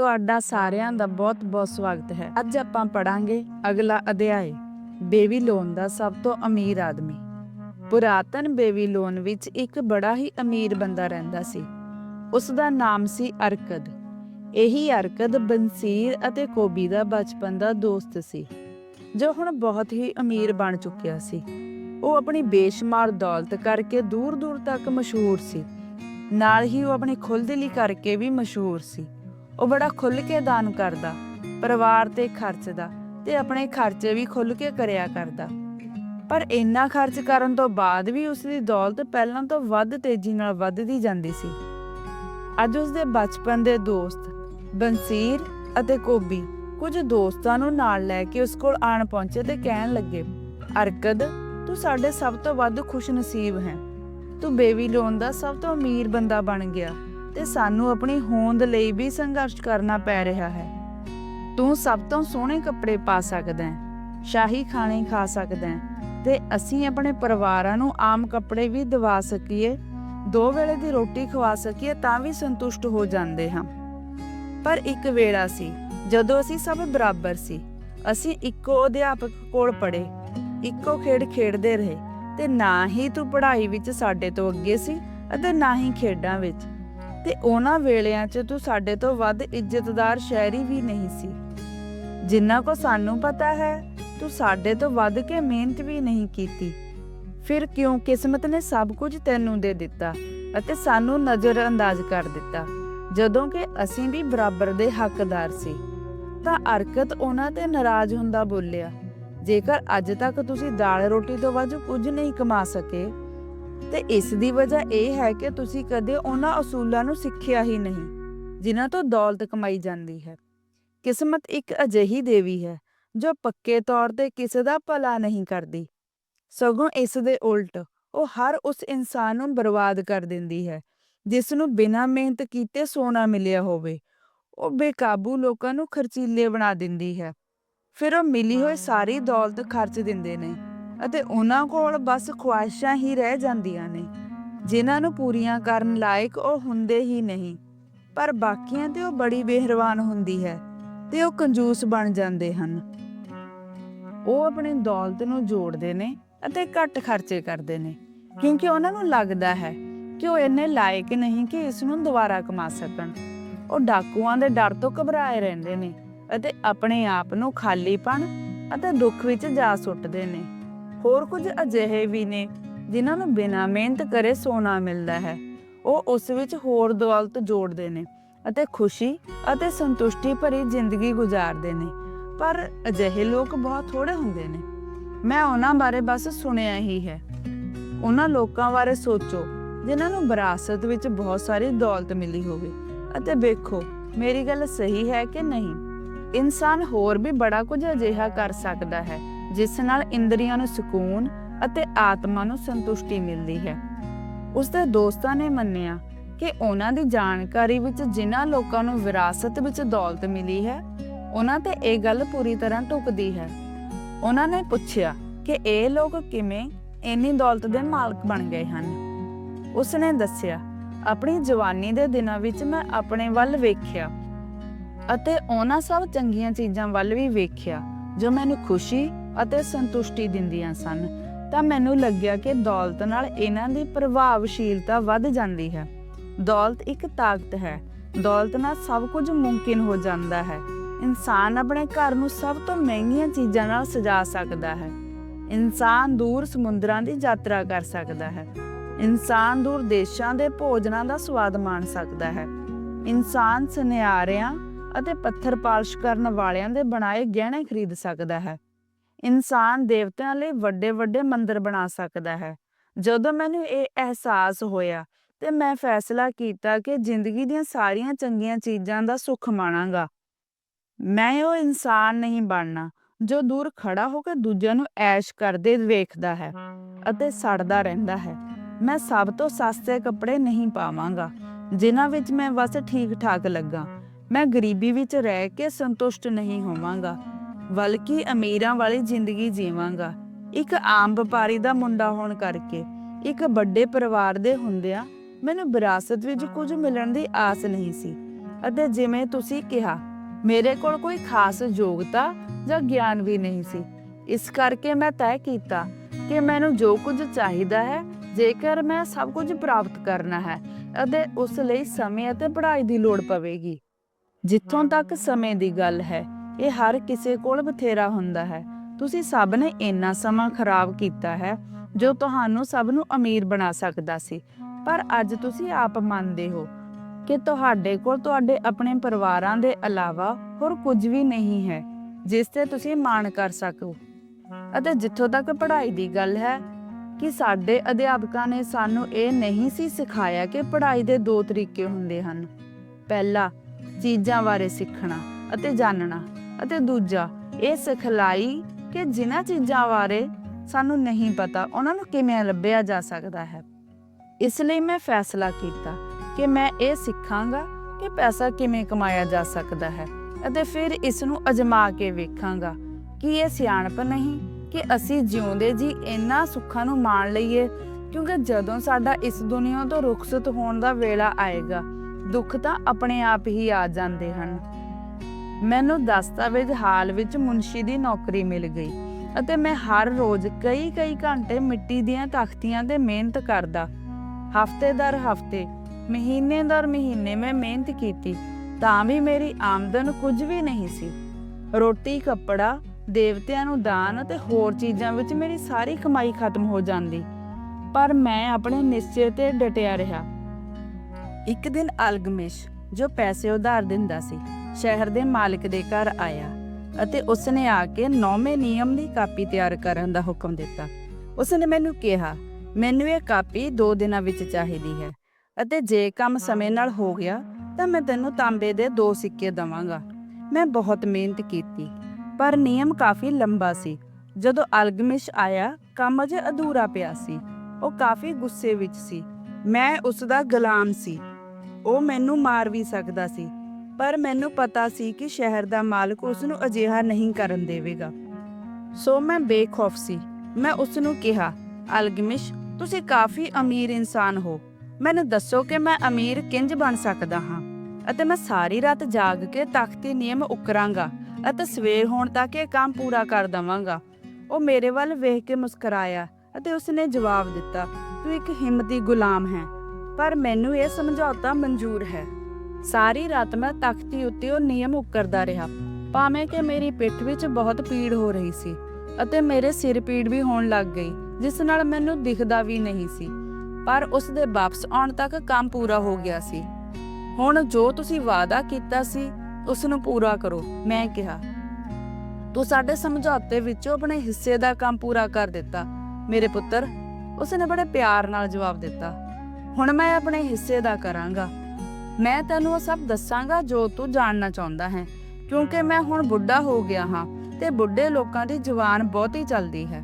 ਤੁਹਾਡਾ ਸਾਰਿਆਂ ਦਾ ਬਹੁਤ-ਬਹੁਤ ਸਵਾਗਤ ਹੈ। ਅੱਜ ਆਪਾਂ ਪੜਾਂਗੇ ਅਗਲਾ ਅਧਿਆਇ, ਬੇਬੀਲੋਨ ਦਾ ਸਭ ਤੋਂ ਅਮੀਰ ਆਦਮੀ। ਪੁਰਾਤਨ ਬੇਬੀਲੋਨ ਵਿੱਚ ਇੱਕ ਬੜਾ ਹੀ ਅਮੀਰ ਬੰਦਾ ਰਹਿੰਦਾ ਸੀ। ਉਸ ਦਾ ਨਾਮ ਸੀ ਅਰਕਦ। ਇਹੀ ਅਰਕਦ ਬੰਸੀਰ ਅਤੇ ਕੋਬੀ ਦਾ ਬਚਪਨ ਦਾ ਦੋਸਤ ਸੀ, ਜੋ ਹੁਣ ਬਹੁਤ ਹੀ ਅਮੀਰ ਬਣ ਚੁੱਕਿਆ ਸੀ। ਉਹ ਆਪਣੀ ਬੇਸ਼ੁਮਾਰ ਦੌਲਤ ਕਰਕੇ ਦੂਰ-ਦੂਰ ਤੱਕ ਮਸ਼ਹੂਰ ਸੀ। ਨਾਲ ਹੀ ਉਹ ਆਪਣੀ ਖੁੱਲ੍ਹਦਿਲੀ ਕਰਕੇ ਵੀ ਮਸ਼ਹੂਰ ਸੀ। ਉਹ ਬੜਾ ਖੁੱਲ ਕੇ ਦਾਨ ਕਰਦਾ, ਪਰਿਵਾਰ ਤੇ ਖਰਚਦਾ ਤੇ ਆਪਣੇ ਖਰਚੇ ਵੀ ਖੁੱਲ ਕੇ ਕਰਿਆ ਕਰਦਾ। ਪਰ ਇੰਨਾ ਖਰਚ ਕਰਨ ਤੋਂ ਬਾਅਦ ਵੀ ਉਸ ਦੀ ਦੌਲਤ ਪਹਿਲਾਂ ਤੋਂ ਵੱਧ ਤੇਜ਼ੀ ਨਾਲ ਵੱਧਦੀ ਜਾਂਦੀ ਸੀ। ਅੱਜ ਉਸ ਦੇ ਬਚਪਨ ਦੇ ਦੋਸਤ, ਬੰਸੀਰ ਅਤੇ ਕੋਬੀ ਕੁਝ ਦੋਸਤਾਂ ਨੂੰ ਨਾਲ ਲੈ ਕੇ ਉਸ ਕੋਲ ਆਣ ਪਹੁੰਚੇ ਤੇ ਕਹਿਣ ਲੱਗੇ, ਅਰਕਦ, ਤੂੰ ਸਾਡੇ ਸਭ ਤੋਂ ਵੱਧ ਖੁਸ਼ਨਸੀਬ ਹੈ। ਤੂੰ ਬੇਬੀ ਲੋਨ ਦਾ ਸਭ ਤੋਂ ਅਮੀਰ ਬੰਦਾ ਬਣ ਗਿਆ। ਤੇ ਸਾਨੂੰ ਆਪਣੀ ਹੋਂਦ ਲਈ ਵੀ ਸੰਘਰਸ਼ ਕਰਨਾ ਪੈ ਰਿਹਾ ਹੈ। ਤੂੰ ਸਭ ਤੋਂ ਸੋਹਣੇ ਕੱਪੜੇ ਪਾ ਸਕਦਾ ਹੈ, ਸ਼ਾਹੀ ਖਾਣੇ ਖਾ ਸਕਦਾ ਹੈ ਤੇ ਅਸੀਂ ਆਪਣੇ ਪਰਿਵਾਰਾਂ ਨੂੰ ਆਮ ਕੱਪੜੇ ਵੀ ਦਿਵਾ ਸਕੀਏ, ਦੋ ਵੇਲੇ ਦੀ ਰੋਟੀ ਖਵਾ ਸਕੀਏ ਤਾਂ ਵੀ ਸੰਤੁਸ਼ਟ ਹੋ ਜਾਂਦੇ ਹਾਂ। ਪਰ ਇੱਕ ਵੇਲਾ ਸੀ, ਜਦੋਂ ਅਸੀਂ ਸਭ ਬਰਾਬਰ ਸੀ, ਅਸੀਂ ਇੱਕੋ ਅਧਿਆਪਕ ਕੋਲ ਪੜ੍ਹੇ, ਇੱਕੋ ਖੇਡ ਖੇਡਦੇ ਰਹੇ ਤੇ ਨਾ ਹੀ ਤੂੰ ਪੜ੍ਹਾਈ ਵਿੱਚ ਸਾਡੇ ਤੋਂ ਅੱਗੇ ਸੀ ਅਤੇ ਨਾ ਹੀ ਖੇਡਾਂ ਵਿੱਚ। ਤੇ ਉਹਨਾਂ ਵੇਲਿਆਂ 'ਚ ਤੂੰ ਸਾਡੇ ਤੋਂ ਵੱਧ ਇੱਜ਼ਤਦਾਰ ਸ਼ਹਿਰੀ ਵੀ ਨਹੀਂ ਸੀ। ਜਿੰਨਾ ਕੋ ਸਾਨੂੰ ਪਤਾ ਹੈ, ਤੂੰ ਸਾਡੇ ਤੋਂ ਵੱਧ ਕੇ ਮਿਹਨਤ ਵੀ ਨਹੀਂ ਕੀਤੀ। ਫਿਰ ਕਿਉਂ ਕਿਸਮਤ ਨੇ ਸਭ ਕੁਝ ਤੈਨੂੰ ਦੇ ਦਿੱਤਾ ਅਤੇ ਸਾਨੂੰ ਨਜ਼ਰ ਅੰਦਾਜ਼ ਕਰ ਦਿੱਤਾ? ਜਦੋਂ ਕਿ ਅਸੀਂ ਵੀ ਬਰਾਬਰ ਦੇ ਹੱਕਦਾਰ ਸੀ, ਤਾਂ ਅਰਕਤ ਉਹਨਾਂ ਤੇ ਨਾਰਾਜ਼ ਹੁੰਦਾ ਬੋਲਿਆ, ਜੇਕਰ ਅੱਜ ਤੱਕ ਤੁਸੀਂ ਦਾਲ ਰੋਟੀ ਤੋਂ ਵੱਧ ਕੁਝ ਨਹੀਂ ਕਮਾ ਸਕੇ ਤੇ ਇਸ ਦੀ ਵਜ੍ਹਾ ਇਹ ਹੈ ਕਿ ਤੁਸੀਂ ਕਦੇ ਉਹਨਾਂ ਅਸੂਲਾਂ ਨੂੰ ਸਿੱਖਿਆ ਹੀ ਨਹੀਂ, ਜਿਨ੍ਹਾਂ ਤੋਂ ਦੌਲਤ ਕਮਾਈ ਜਾਂਦੀ ਹੈ। ਕਿਸਮਤ ਇੱਕ ਅਜਿਹੀ ਦੇਵੀ ਹੈ, ਜੋ ਪੱਕੇ ਤੌਰ ਤੇ ਕਿਸੇ ਦਾ ਭਲਾ ਨਹੀਂ ਕਰਦੀ। ਸਗੋਂ ਇਸ ਦੇ ਉਲਟ, ਉਹ ਹਰ ਉਸ ਇਨਸਾਨ ਨੂੰ ਬਰਬਾਦ ਕਰ ਦਿੰਦੀ ਹੈ, ਜਿਸ ਨੂੰ ਬਿਨਾਂ ਮਿਹਨਤ ਕੀਤੇ ਸੋਨਾ ਮਿਲਿਆ ਹੋਵੇ। ਉਹ ਬੇਕਾਬੂ ਲੋਕਾਂ ਨੂੰ ਖਰਚੀਲੇ ਬਣਾ ਦਿੰਦੀ ਹੈ। ਫਿਰ ਉਹ ਮਿਲੀ ਹੋਈ ਸਾਰੀ ਦੌਲਤ ਖਰਚ ਦਿੰਦੇ ਨੇ। ਅਤੇ ਉਹਨਾਂ ਕੋਲ ਬਸ ਖੁਆਇਸ਼ਾਂ ਹੀ ਰਹਿ ਜਾਂਦੀਆਂ ਨੇ। ਜਿਨ੍ਹਾਂ ਨੂੰ ਪੂਰੀਆਂ ਕਰਨ ਲਾਇਕ ਉਹ ਹੁੰਦੇ ਹੀ ਨਹੀਂ। ਪਰ ਬਾਕੀਆਂ ਤੇ ਉਹ ਬੜੀ ਬਿਹਰਵਾਨ ਹੁੰਦੀ ਹੈ ਤੇ ਉਹ ਕੰਜੂਸ ਬਣ ਜਾਂਦੇ ਹਨ। ਉਹ ਆਪਣੀ ਦੌਲਤ ਨੂੰ ਜੋੜਦੇ ਨੇ ਅਤੇ ਘੱਟ ਖਰਚੇ ਕਰਦੇ ਨੇ, ਕਿਉਂਕਿ ਉਹਨਾਂ ਨੂੰ ਲੱਗਦਾ ਹੈ ਕਿ ਉਹ ਇੰਨੇ ਲਾਇਕ ਨਹੀਂ ਕਿ ਇਸ ਨੂੰ ਦੁਬਾਰਾ ਕਮਾ ਸਕਣ। ਉਹ ਡਾਕੂਆਂ ਦੇ ਡਰ ਤੋਂ ਘਬਰਾਏ ਰਹਿੰਦੇ ਨੇ ਅਤੇ ਆਪਣੇ ਆਪ ਨੂੰ ਖਾਲੀਪਣ ਅਤੇ ਦੁੱਖ ਵਿੱਚ ਜਾ ਸੁੱਟਦੇ ਨੇ। ਹੋਰ ਕੁਝ ਅਜਿਹੇ ਵੀ ਨੇ ਜਿਨ੍ਹਾਂ ਨੂੰ ਬਿਨਾਂ ਮਿਹਨਤ ਕਰੇ ਸੋਨਾ ਮਿਲਦਾ ਹੈ। ਉਹ ਉਸ ਵਿੱਚ ਹੋਰ ਦੌਲਤ ਜੋੜਦੇ ਨੇ ਅਤੇ ਖੁਸ਼ੀ ਅਤੇ ਸੰਤੁਸ਼ਟੀ ਭਰੀ ਜ਼ਿੰਦਗੀ ਗੁਜ਼ਾਰਦੇ ਨੇ। ਪਰ ਅਜਿਹੇ ਲੋਕ ਬਹੁਤ ਥੋੜੇ ਹੁੰਦੇ ਨੇ। ਮੈਂ ਉਹਨਾਂ ਬਾਰੇ ਬਸ ਸੁਣਿਆ ਹੀ ਹੈ। ਉਹਨਾਂ ਲੋਕਾਂ ਬਾਰੇ ਸੋਚੋ ਜਿਨ੍ਹਾਂ ਨੂੰ ਵਿਰਾਸਤ ਵਿੱਚ ਬਹੁਤ ਸਾਰੀ ਦੌਲਤ ਮਿਲੀ ਹੋਵੇ। ਅਤੇ ਵੇਖੋ, ਮੇਰੀ ਗੱਲ ਸਹੀ ਹੈ ਕਿ ਨਹੀਂ। ਇਨਸਾਨ ਹੋਰ ਵੀ ਬੜਾ ਕੁਝ ਅਜਿਹਾ ਕਰ ਸਕਦਾ ਹੈ। ਜਿਸ ਨਾਲ ਇੰਦਰੀਆਂ ਨੂੰ ਸਕੂਨ ਅਤੇ ਆਤਮਾ ਨੂੰ ਸੰਤੁਸ਼ਟੀ ਮਿਲਦੀ ਹੈ। ਉਸ ਦੇ ਦੋਸਤਾਂ ਨੇ ਮੰਨਿਆ ਕਿ ਉਹਨਾਂ ਦੀ ਜਾਣਕਾਰੀ ਵਿੱਚ ਜਿਨ੍ਹਾਂ ਲੋਕਾਂ ਨੂੰ ਵਿਰਾਸਤ ਵਿੱਚ ਦੌਲਤ ਮਿਲੀ ਹੈ, ਉਹਨਾਂ ਤੇ ਇਹ ਗੱਲ ਪੂਰੀ ਤਰ੍ਹਾਂ ਟੁਕਦੀ ਹੈ। ਉਹਨਾਂ ਨੇ ਪੁੱਛਿਆ ਕਿ ਇਹ ਲੋਕ ਕਿਵੇਂ ਇੰਨੀ ਦੌਲਤ ਦੇ ਮਾਲਕ ਬਣ ਗਏ ਹਨ। ਉਸ ਨੇ ਦੱਸਿਆ, ਆਪਣੀ ਜਵਾਨੀ ਦੇ ਦਿਨਾਂ ਵਿੱਚ ਮੈਂ ਆਪਣੇ ਵੱਲ ਵੇਖਿਆ ਅਤੇ ਉਹਨਾਂ ਸਭ ਚੰਗੀਆਂ ਚੀਜ਼ਾਂ ਵੱਲ ਵੀ ਵੇਖਿਆ ਜੋ ਮੈਨੂੰ ਖੁਸ਼ੀ ਅਤੇ ਸੰਤੁਸ਼ਟੀ ਦਿੰਦੀਆਂ ਸਨ, ਤਾਂ ਮੈਨੂੰ ਲੱਗਿਆ ਕਿ ਦੌਲਤ ਨਾਲ ਇਹਨਾਂ ਦੀ ਪ੍ਰਭਾਵਸ਼ੀਲਤਾ ਵੱਧ ਜਾਂਦੀ ਹੈ। ਦੌਲਤ ਇੱਕ ਤਾਕਤ ਹੈ। ਦੌਲਤ ਨਾਲ ਸਭ ਕੁਝ ਮੁਮਕਿਨ ਹੋ ਜਾਂਦਾ ਹੈ। ਇਨਸਾਨ ਆਪਣੇ ਘਰ ਨੂੰ ਸਭ ਤੋਂ ਮਹਿੰਗੀਆਂ ਚੀਜ਼ਾਂ ਨਾਲ ਸਜਾ ਸਕਦਾ ਹੈ। ਇਨਸਾਨ ਦੂਰ ਸਮੁੰਦਰਾਂ ਦੀ ਯਾਤਰਾ ਕਰ ਸਕਦਾ ਹੈ। ਇਨਸਾਨ ਦੂਰ ਦੇਸ਼ਾਂ ਦੇ ਭੋਜਨਾਂ ਦਾ ਸਵਾਦ ਮਾਣ ਸਕਦਾ ਹੈ। ਇਨਸਾਨ ਸੁਨਿਆਰਿਆਂ ਅਤੇ ਪੱਥਰ ਪਾਲਿਸ਼ ਕਰਨ ਵਾਲਿਆਂ ਦੇ ਬਣਾਏ ਗਹਿਣੇ ਖਰੀਦ ਸਕਦਾ ਹੈ। ਇਨਸਾਨ ਦੇਵਤਿਆਂ ਲਈ ਵੱਡੇ ਵੱਡੇ ਮੰਦਰ ਬਣਾ ਸਕਦਾ ਹੈ। ਜਦੋਂ ਮੈਨੂੰ ਇਹ ਅਹਿਸਾਸ ਹੋਇਆ ਤੇ ਮੈਂ ਫੈਸਲਾ ਕੀਤਾ ਕਿ ਜ਼ਿੰਦਗੀ ਦੀਆਂ ਸਾਰੀਆਂ ਚੰਗੀਆਂ ਚੀਜ਼ਾਂ ਦਾ ਸੁੱਖ ਮਾਣਾਂਗਾ। ਮੈਂ ਉਹ ਇਨਸਾਨ ਨਹੀਂ ਬਣਨਾ ਜੋ ਦੂਰ ਖੜਾ ਹੋ ਕੇ ਦੂਜਿਆਂ ਨੂੰ ਐਸ਼ ਕਰਦੇ ਵੇਖਦਾ ਹੈ ਅਤੇ ਸੜਦਾ ਰਹਿੰਦਾ ਹੈ। ਮੈਂ ਸਭ ਤੋਂ ਸਸਤੇ ਕੱਪੜੇ ਨਹੀਂ ਪਾਵਾਂਗਾ, ਜਿਨ੍ਹਾਂ ਵਿੱਚ ਮੈਂ ਬਸ ਠੀਕ ਠਾਕ ਲੱਗਾ। ਮੈਂ ਗਰੀਬੀ ਵਿੱਚ ਰਹਿ ਕੇ ਸੰਤੁਸ਼ਟ ਨਹੀਂ ਹੋਵਾਂਗਾ। ਬਲਕਿ ਅਮੀਰਾਂ ਵਾਲੀ ਜ਼ਿੰਦਗੀ ਜੀਵਾਂਗਾ। ਇੱਕ ਆਮ ਵਪਾਰੀ ਦਾ ਮੁੰਡਾ ਹੋਣ ਕਰਕੇ, ਇੱਕ ਵੱਡੇ ਪਰਿਵਾਰ ਦੇ ਹੁੰਦਿਆਂ ਮੈਨੂੰ ਵਿਰਾਸਤ ਵਿੱਚ ਕੁਝ ਮਿਲਣ ਦੀ ਆਸ ਨਹੀਂ ਸੀ। ਅਤੇ ਜਿਵੇਂ ਤੁਸੀਂ ਕਿਹਾ, ਮੇਰੇ ਕੋਲ ਕੋਈ ਖਾਸ ਯੋਗਤਾ ਜਾਂ ਗਿਆਨ ਵੀ ਨਹੀਂ ਸੀ। ਇਸ ਕਰਕੇ ਮੈਂ ਤੈਅ ਕੀਤਾ ਕਿ ਮੈਨੂੰ ਜੋ ਕੁਝ ਚਾਹੀਦਾ ਹੈ, ਜੇਕਰ ਮੈਂ ਸਭ ਕੁਝ ਪ੍ਰਾਪਤ ਕਰਨਾ ਹੈ, ਅਤੇ ਉਸ ਲਈ ਸਮੇਂ ਅਤੇ ਪੜ੍ਹਾਈ ਦੀ ਲੋੜ ਪਵੇਗੀ। ਜਿੱਥੋਂ ਤੱਕ ਸਮੇਂ ਦੀ ਗੱਲ ਹੈ ਇਹ ਹਰ ਕਿਸੇ ਕੋਲ ਬਥੇਰਾ ਹੁੰਦਾ ਹੈ। ਤੁਸੀਂ ਸਭ ਨੇ ਇੰਨਾ ਸਮਾਂ ਖਰਾਬ ਕੀਤਾ ਹੈ, ਜੋ ਤੁਹਾਨੂੰ ਸਭ ਨੂੰ ਅਮੀਰ ਬਣਾ ਸਕਦਾ ਸੀ। ਪਰ ਅੱਜ ਤੁਸੀਂ ਆਪ ਮੰਨਦੇ ਹੋ ਕਿ ਤੁਹਾਡੇ ਕੋਲ ਤੁਹਾਡੇ ਆਪਣੇ ਪਰਿਵਾਰਾਂ ਦੇ ਇਲਾਵਾ ਹੋਰ ਕੁਝ ਵੀ ਨਹੀਂ ਹੈ, ਜਿਸ ਤੇ ਤੁਸੀਂ ਮਾਣ ਕਰ ਸਕੋ। ਅਤੇ ਜਿੱਥੋਂ ਤੱਕ ਪੜ੍ਹਾਈ ਦੀ ਗੱਲ ਹੈ ਕਿ ਸਾਡੇ ਅਧਿਆਪਕਾਂ ਨੇ ਸਾਨੂੰ ਇਹ ਨਹੀਂ ਸੀ ਸਿਖਾਇਆ ਕਿ ਪੜ੍ਹਾਈ ਦੇ ਦੋ ਤਰੀਕੇ ਹੁੰਦੇ ਹਨ। ਪਹਿਲਾ, ਚੀਜ਼ਾਂ ਬਾਰੇ ਸਿੱਖਣਾ ਅਤੇ ਜਾਣਨਾ। ਅਤੇ ਦੂਜਾ, ਇਹ ਸਿਖਲਾਈ ਕਿ ਜਿਨ੍ਹਾਂ ਚੀਜ਼ਾਂ ਬਾਰੇ ਸਾਨੂੰ ਨਹੀਂ ਪਤਾ, ਉਹਨਾਂ ਨੂੰ ਕਿਵੇਂ ਲੱਭਿਆ ਜਾ ਸਕਦਾ ਹੈ। ਇਸ ਲਈ ਮੈਂ ਫੈਸਲਾ ਕੀਤਾ ਕਿ ਮੈਂ ਇਹ ਸਿੱਖਾਂਗਾ ਕਿ ਪੈਸਾ ਕਿਵੇਂ ਕਮਾਇਆ ਜਾ ਸਕਦਾ ਹੈ ਅਤੇ ਫਿਰ ਇਸ ਨੂੰ ਅਜਮਾ ਕੇ ਵੇਖਾਂਗਾ ਕਿ ਇਹ ਸਿਆਣਪ ਨਹੀਂ ਕਿ ਅਸੀਂ ਜਿਉਂਦੇ ਜੀ ਇੰਨਾ ਸੁੱਖਾਂ ਨੂੰ ਮਾਣ ਲਈਏ, ਕਿਉਂਕਿ ਜਦੋਂ ਸਾਡਾ ਇਸ ਦੁਨੀਆ ਤੋਂ ਰੁਖਸਤ ਹੋਣ ਦਾ ਵੇਲਾ ਆਏਗਾ, ਦੁੱਖ ਤਾਂ ਆਪਣੇ ਆਪ ਹੀ ਆ ਜਾਂਦੇ ਹਨ। ਮੈਨੂੰ ਦਸਤਾਵੇਜ਼ ਹਾਲ ਵਿੱਚ ਮੁਨਸ਼ੀ ਦੀ ਨੌਕਰੀ ਮਿਲ ਗਈ ਅਤੇ ਮੈਂ ਹਰ ਰੋਜ਼ ਕਈ ਕਈ ਘੰਟੇ ਮਿੱਟੀ ਦੀਆਂ ਤਖਤੀਆਂ ਤੇ ਮਿਹਨਤ ਕਰਦਾ। ਹਫ਼ਤੇ ਦਰ ਹਫ਼ਤੇ, ਮਹੀਨੇ ਦਰ ਮਹੀਨੇ ਮੈਂ ਮਿਹਨਤ ਕੀਤੀ, ਤਾਂ ਵੀ ਮੇਰੀ ਆਮਦਨ ਕੁਝ ਵੀ ਨਹੀਂ ਸੀ। ਰੋਟੀ, ਕੱਪੜਾ, ਦੇਵਤਿਆਂ ਨੂੰ ਦਾਨ ਅਤੇ ਹੋਰ ਚੀਜ਼ਾਂ ਵਿੱਚ ਮੇਰੀ ਸਾਰੀ ਕਮਾਈ ਖਤਮ ਹੋ ਜਾਂਦੀ, ਪਰ ਮੈਂ ਆਪਣੇ ਨਿਸ਼ਚੇ ਤੇ ਡਟਿਆ ਰਿਹਾ। ਇੱਕ ਦਿਨ ਅਲਗਮਿਸ਼, ਜੋ ਪੈਸੇ ਉਧਾਰ ਦਿੰਦਾ ਸੀ ਸ਼ਹਿਰ ਦੇ ਮਾਲਕ ਦੇ ਘਰ ਆਇਆ ਅਤੇ ਉਸਨੇ ਆ ਕੇ ਨੌਵੇਂ ਨਿਯਮ ਦੀ ਕਾਪੀ ਤਿਆਰ ਕਰਨ ਦਾ ਹੁਕਮ ਦਿੱਤਾ। ਉਸਨੇ ਮੈਨੂੰ ਕਿਹਾ, ਮੈਨੂੰ ਇਹ ਕਾਪੀ 2 ਦਿਨਾਂ ਵਿੱਚ ਚਾਹੀਦੀ ਹੈ ਅਤੇ ਜੇ ਕੰਮ ਸਮੇਂ ਨਾਲ ਹੋ ਗਿਆ ਤਾਂ ਮੈਂ ਤੈਨੂੰ ਤਾਂਬੇ ਦੇ ਦੋ ਸਿੱਕੇ ਦਵਾਂਗਾ। ਮੈਂ ਬਹੁਤ ਮਿਹਨਤ ਕੀਤੀ, ਪਰ ਨਿਯਮ ਕਾਫੀ ਲੰਬਾ ਸੀ। ਜਦੋਂ ਅਲਗਮਿਸ਼ ਆਇਆ, ਕੰਮ ਅਜੇ ਅਧੂਰਾ ਪਿਆ ਸੀ। ਉਹ ਕਾਫੀ ਗੁੱਸੇ ਵਿੱਚ ਸੀ। ਮੈਂ ਉਸ ਦਾ ਗੁਲਾਮ ਸੀ। ਉਹ ਮੈਨੂੰ ਮਾਰ ਵੀ ਸਕਦਾ ਸੀ। ਪਰ ਮੈਨੂੰ ਪਤਾ ਸੀ ਕਿ ਸ਼ਹਿਰ ਦਾ ਮਾਲਕ ਉਸ ਨੂੰ ਅਜਿਹਾ ਨਹੀਂ ਕਰਨ ਦੇਵੇਗਾ। ਸੋ ਮੈਂ ਬੇਖੌਫ ਸੀ। ਮੈਂ ਉਸ ਨੂੰ ਕਿਹਾ, ਅਲਗਮਿਸ਼, ਤੁਸੀਂ ਕਾਫੀ ਅਮੀਰ ਇਨਸਾਨ ਹੋ। ਮੈਨੂੰ ਦੱਸੋ ਕਿ ਮੈਂ ਅਮੀਰ ਕਿੰਜ ਬਣ ਸਕਦਾ ਹਾਂ? ਅਤੇ ਮੈਂ ਸਾਰੀ ਰਾਤ ਜਾਗ ਕੇ ਤਖਤੀ ਨਿਯਮ ਉਕਰਾਂਗਾ ਅਤੇ ਸਵੇਰ ਹੋਣ ਤੱਕ ਇਹ ਕੰਮ ਪੂਰਾ ਕਰ ਦਵਾਂਗਾ। ਉਹ ਮੇਰੇ ਵੱਲ ਵੇਖ ਕੇ ਮੁਸਕਰਾਇਆ ਅਤੇ ਉਸਨੇ ਜਵਾਬ ਦਿੱਤਾ, ਤੂੰ ਇੱਕ ਹਿੰਮਤੀ ਗੁਲਾਮ ਹੈ, ਪਰ ਮੈਨੂੰ ਇਹ ਸਮਝੌਤਾ ਮਨਜ਼ੂਰ ਹੈ। ਸਾਰੀ ਰਾਤ ਮੈਂ ਤਖਤੀ ਉੱਤੇ ਉਹ ਨਿਯਮ ਉਕਰਦਾ ਰਿਹਾ। ਭਾਵੇਂ ਕਿ ਮੇਰੀ ਪਿੱਠ ਵਿੱਚ ਬਹੁਤ ਪੀੜ ਹੋ ਰਹੀ ਸੀ ਅਤੇ ਮੇਰੇ ਸਿਰ ਪੀੜ ਵੀ ਹੋਣ ਲੱਗ ਗਈ, ਜਿਸ ਨਾਲ ਮੈਨੂੰ ਦਿਖਦਾ ਵੀ ਨਹੀਂ ਸੀ। ਪਰ ਉਸ ਦੇ ਵਾਪਸ ਆਉਣ ਤੱਕ ਕੰਮ ਪੂਰਾ ਹੋ ਗਿਆ ਸੀ। ਹੁਣ ਜੋ ਤੁਸੀਂ ਵਾਅਦਾ ਕੀਤਾ ਸੀ, ਉਸ ਨੂੰ ਪੂਰਾ ਕਰੋ, ਮੈਂ ਕਿਹਾ। ਤੂੰ ਸਾਡੇ ਸਮਝੌਤੇ ਵਿੱਚੋਂ ਆਪਣੇ ਹਿੱਸੇ ਦਾ ਕੰਮ ਪੂਰਾ ਕਰ ਦਿੱਤਾ, ਮੇਰੇ ਪੁੱਤਰ। ਉਸਨੇ ਬੜੇ ਪਿਆਰ ਨਾਲ ਜਵਾਬ ਦਿੱਤਾ। ਹੁਣ ਮੈਂ ਆਪਣੇ ਹਿੱਸੇ ਦਾ ਕਰਾਂਗਾ। ਮੈਂ ਤੈਨੂੰ ਉਹ ਸਭ ਦੱਸਾਂਗਾ ਜੋ ਤੂੰ ਜਾਣਨਾ ਚਾਹੁੰਦਾ ਹੈ। ਕਿਉਂਕਿ ਮੈਂ ਹੁਣ ਬੁੱਢਾ ਹੋ ਗਿਆ ਹਾਂ ਤੇ ਬੁੱਢੇ ਲੋਕਾਂ ਦੀ ਜ਼ੁਬਾਨ ਬਹੁਤੀ ਚੱਲਦੀ ਹੈ।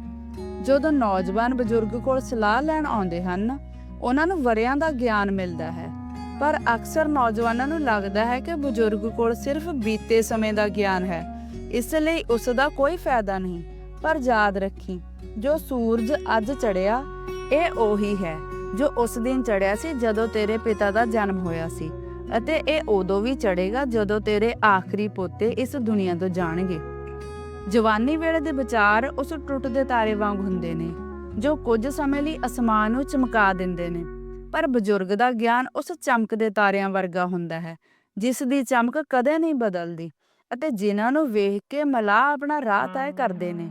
ਜਦੋਂ ਨੌਜਵਾਨ ਬਜ਼ੁਰਗ ਕੋਲ ਸਲਾਹ ਲੈਣ ਆਉਂਦੇ ਹਨ, ਉਹਨਾਂ ਨੂੰ ਵਰਿਆਂ ਦਾ ਗਿਆਨ ਮਿਲਦਾ ਹੈ। ਪਰ ਅਕਸਰ ਨੌਜਵਾਨਾਂ ਨੂੰ ਲੱਗਦਾ ਹੈ ਕਿ ਬਜ਼ੁਰਗ ਕੋਲ ਸਿਰਫ ਬੀਤੇ ਸਮੇਂ ਦਾ ਗਿਆਨ ਹੈ। ਇਸ ਲਈ ਉਸ ਦਾ ਕੋਈ ਫਾਇਦਾ ਨਹੀਂ। ਪਰ ਯਾਦ ਰੱਖੀ, ਜੋ ਸੂਰਜ ਅੱਜ ਚੜਿਆ ਇਹ ਉਹੀ ਹੈ ਜੋ ਉਸ ਦਿਨ ਚੜਿਆ ਸੀ ਜਦੋਂ ਤੇਰੇ ਪਿਤਾ ਦਾ ਜਨਮ ਹੋਇਆ ਸੀ। ਅਤੇ ਇਹ ਉਦੋਂ ਵੀ ਚੜੇਗਾ ਜਦੋਂ ਤੇਰੇ ਆਖਰੀ ਪੋਤੇ ਇਸ ਦੁਨੀਆ ਤੋਂ ਜਾਣਗੇ। ਜਵਾਨੀ ਵੇਲੇ ਦੇ ਵਿਚਾਰ ਉਸ ਟੁੱਟਦੇ ਤਾਰੇ ਵਾਂਗ ਹੁੰਦੇ ਨੇ, ਜੋ ਕੁਝ ਸਮੇਂ ਲਈ ਅਸਮਾਨ ਨੂੰ ਚਮਕਾ ਦਿੰਦੇ ਨੇ। ਪਰ ਬਜ਼ੁਰਗ ਦਾ ਗਿਆਨ ਉਸ ਚਮਕਦੇ ਤਾਰਿਆਂ ਵਰਗਾ ਹੁੰਦਾ ਹੈ, ਜਿਸ ਦੀ ਚਮਕ ਕਦੇ ਨਹੀਂ ਬਦਲਦੀ ਅਤੇ ਜਿਨ੍ਹਾਂ ਨੂੰ ਵੇਖ ਕੇ ਮਲਾਹ ਆਪਣਾ ਰਾਹ ਤੈਅ ਕਰਦੇ ਨੇ।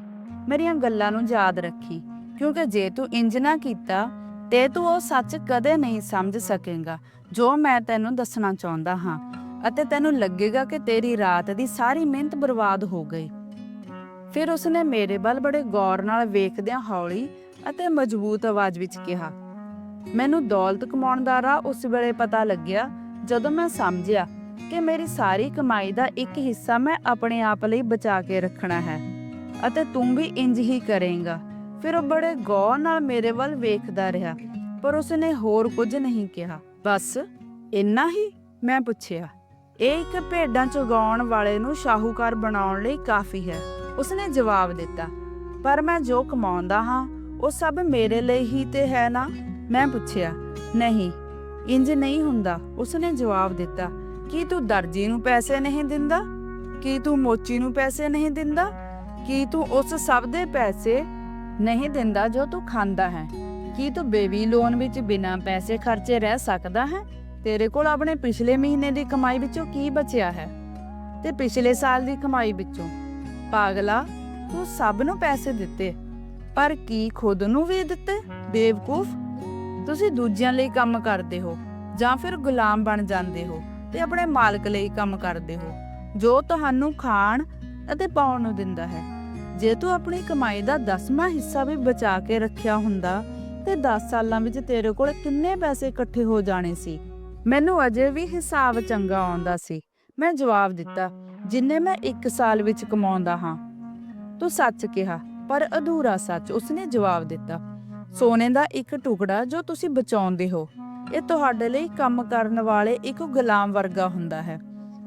ਮੇਰੀਆਂ ਗੱਲਾਂ ਨੂੰ ਯਾਦ ਰੱਖੀ, ਕਿਉਂਕਿ ਜੇ ਤੂੰ ਇੰਜ ਨਾ ਕੀਤਾ, ਤੇ ਤੂੰ ਉਹ ਸੱਚ ਕਦੇ ਨਹੀਂ ਸਮਝ ਸਕੇਗਾ। ਜੋ ਮੈਂ ਤੈਨੂੰ ਦੱਸਣਾ ਚਾਹੁੰਦਾ ਹਾਂ ਅਤੇ ਤੈਨੂੰ ਲੱਗੇਗਾ ਕਿ ਤੇਰੀ ਰਾਤ ਦੀ ਸਾਰੀ ਮਿਹਨਤ ਬਰਬਾਦ ਹੋ ਗਈ। ਫਿਰ ਉਸਨੇ ਮੇਰੇ ਵੱਲ ਬੜੇ ਗੌਰ ਨਾਲ ਵੇਖਦਿਆਂ ਹੌਲੀ ਅਤੇ ਮਜ਼ਬੂਤ ਆਵਾਜ਼ ਵਿੱਚ ਕਿਹਾ, ਮੈਨੂੰ ਦੌਲਤ ਕਮਾਉਣ ਦਾ ਰਾਹ ਉਸ ਵੇਲੇ ਪਤਾ ਲੱਗਿਆ ਜਦੋਂ ਮੈਂ ਸਮਝਿਆ ਕਿ ਮੇਰੀ ਸਾਰੀ ਕਮਾਈ ਦਾ ਇੱਕ ਹਿੱਸਾ ਮੈਂ ਆਪਣੇ ਆਪ ਲਈ ਬਚਾ ਕੇ ਰੱਖਣਾ ਹੈ ਅਤੇ ਤੂੰ ਵੀ ਇੰਜ ਹੀ ਕਰੇਂਗਾ। ਫਿਰ ਉਹ ਬੜੇ ਗੌਰ ਨਾਲ ਮੇਰੇ ਵੱਲ ਵੇਖਦਾ ਰਿਹਾ, ਪਰ ਉਸਨੇ ਹੋਰ ਕੁਝ ਨਹੀਂ ਕਿਹਾ। ਬਸ ਇੰਨਾ ਹੀ ਮੈਂ ਪੁੱਛਿਆ। ਇਹ ਇੱਕ ਭੇਡਾਂ ਚੁਗਾਉਣ ਵਾਲੇ ਨੂੰ ਸ਼ਾਹੂਕਾਰ ਬਣਾਉਣ ਲਈ ਕਾਫੀ ਹੈ, ਉਸਨੇ ਜਵਾਬ ਦਿੱਤਾ। ਪਰ ਮੈਂ ਜੋ ਕਮਾਉਂਦਾ ਹਾਂ, ਉਹ ਸਭ ਮੇਰੇ ਲਈ ਹੀ ਤੇ ਹੈ ਨਾ? ਮੈਂ ਪੁੱਛਿਆ। ਨਹੀਂ, ਇੰਜ ਨਹੀਂ ਹੁੰਦਾ, ਉਸਨੇ ਜਵਾਬ ਦਿੱਤਾ। ਕੀ ਤੂੰ ਦਰਜੀ ਨੂੰ ਪੈਸੇ ਨਹੀਂ ਦਿੰਦਾ? ਕੀ ਤੂੰ ਮੋਚੀ ਨੂੰ ਪੈਸੇ ਨਹੀਂ ਦਿੰਦਾ? ਕੀ ਤੂੰ ਉਸ ਸਭ ਦੇ ਪੈਸੇ ਨਹੀਂ ਦਿੰਦਾ ਜੋ ਤੂੰ ਖਾਂਦਾ ਹੈ? ਕੀ ਤੂੰ ਬੇਬੀ ਲੋਨ ਵਿੱਚ ਬਿਨਾਂ ਪੈਸੇ ਖਰਚੇ ਰਹਿ ਸਕਦਾ ਹੈ? ਤੇਰੇ ਕੋਲ ਆਪਣੇ ਪਿਛਲੇ ਮਹੀਨੇ ਦੀ ਕਮਾਈ ਵਿੱਚੋਂ ਕੀ ਬਚਿਆ ਹੈ? ਤੇ ਪਿਛਲੇ ਸਾਲ ਦੀ ਕਮਾਈ ਵਿੱਚੋਂ? ਪਾਗਲਾ, ਤੂੰ ਸਭ ਨੂੰ ਪੈਸੇ ਦਿੱਤੇ, ਪਰ ਕੀ ਖੁਦ ਨੂੰ ਵੀ ਦਿੱਤੇ, ਬੇਵਕੂਫ? ਤੁਸੀਂ ਦੂਜਿਆਂ ਲਈ ਕੰਮ ਕਰਦੇ ਹੋ, ਜਾਂ ਫਿਰ ਗੁਲਾਮ ਬਣ ਜਾਂਦੇ ਹੋ ਤੇ ਆਪਣੇ ਮਾਲਕ ਲਈ ਕੰਮ ਕਰਦੇ ਹੋ, ਜੋ ਤੁਹਾਨੂੰ ਖਾਣ ਅਤੇ ਪਾਉਣ ਨੂੰ ਦਿੰਦਾ ਹੈ। ਜੇ ਤੂੰ ਆਪਣੀ ਕਮਾਈ ਦਾ 10ਵਾਂ ਹਿੱਸਾ ਵੀ ਬਚਾ ਕੇ ਰੱਖਿਆ ਹੁੰਦਾ ਤੇ 10 ਸਾਲਾਂ ਵਿੱਚ ਤੇਰੇ ਕੋਲ ਕਿੰਨੇ ਪੈਸੇ ਇਕੱਠੇ ਹੋ ਜਾਣੇ ਸੀ? ਮੈਨੂੰ ਅਜੇ ਵੀ ਹਿਸਾਬ ਚੰਗਾ ਆਉਂਦਾ ਸੀ। ਮੈਂ ਜਵਾਬ ਦਿੱਤਾ, ਜਿੰਨੇ ਮੈਂ 1 ਸਾਲ ਵਿੱਚ ਕਮਾਉਂਦਾ ਹਾਂ। ਤੂੰ ਸੱਚ ਕਿਹਾ, ਪਰ ਅਧੂਰਾ ਸੱਚ ਉਸਨੇ ਜਵਾਬ ਦਿੱਤਾ। ਸੋਨੇ ਦਾ ਇੱਕ ਟੁਕੜਾ ਜੋ ਤੁਸੀਂ ਬਚਾਉਂਦੇ ਹੋ, ਇਹ ਤੁਹਾਡੇ ਲਈ ਕੰਮ ਕਰਨ ਵਾਲੇ ਇੱਕ ਗੁਲਾਮ ਵਰਗਾ ਹੁੰਦਾ ਹੈ।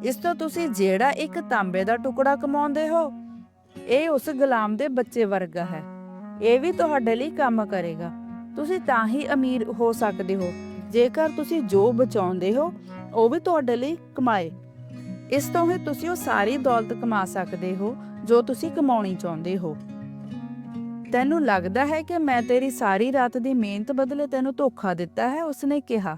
ਇਸ ਤੋਂ ਤੁਸੀਂ ਜਿਹੜਾ ਇੱਕ ਤਾਂਬੇ ਦਾ ਟੁਕੜਾ ਕਮਾਉਂਦੇ ਹੋ, ਇਹ ਉਸ ਗੁਲਾਮ ਦੇ ਬੱਚੇ ਵਰਗਾ ਹੈ। ਇਹ ਵੀ ਤੁਹਾਡੇ ਲਈ ਕੰਮ ਕਰੇਗਾ। ਤੁਸੀਂ ਤਾਂ ਹੀ ਅਮੀਰ ਹੋ ਸਕਦੇ ਹੋ। ਜੇਕਰ ਤੁਸੀਂ ਜੋ ਬਚਾਉਂਦੇ ਹੋ, ਉਹ ਵੀ ਤੁਹਾਡੇ ਲਈ ਕਮਾਏ। ਇਸ ਤੋਂ ਹੀ ਤੁਸੀਂ ਉਹ ਸਾਰੀ ਦੌਲਤ ਕਮਾ ਸਕਦੇ ਹੋ, ਜੋ ਤੁਸੀਂ ਕਮਾਉਣੀ ਚਾਹੁੰਦੇ ਹੋ। ਤੈਨੂੰ ਲੱਗਦਾ ਹੈ ਕਿ ਮੈਂ ਤੇਰੀ ਸਾਰੀ ਰਾਤ ਦੀ ਮਿਹਨਤ ਬਦਲੇ ਤੈਨੂੰ ਧੋਖਾ ਦਿੱਤਾ ਹੈ, ਉਸਨੇ ਕਿਹਾ।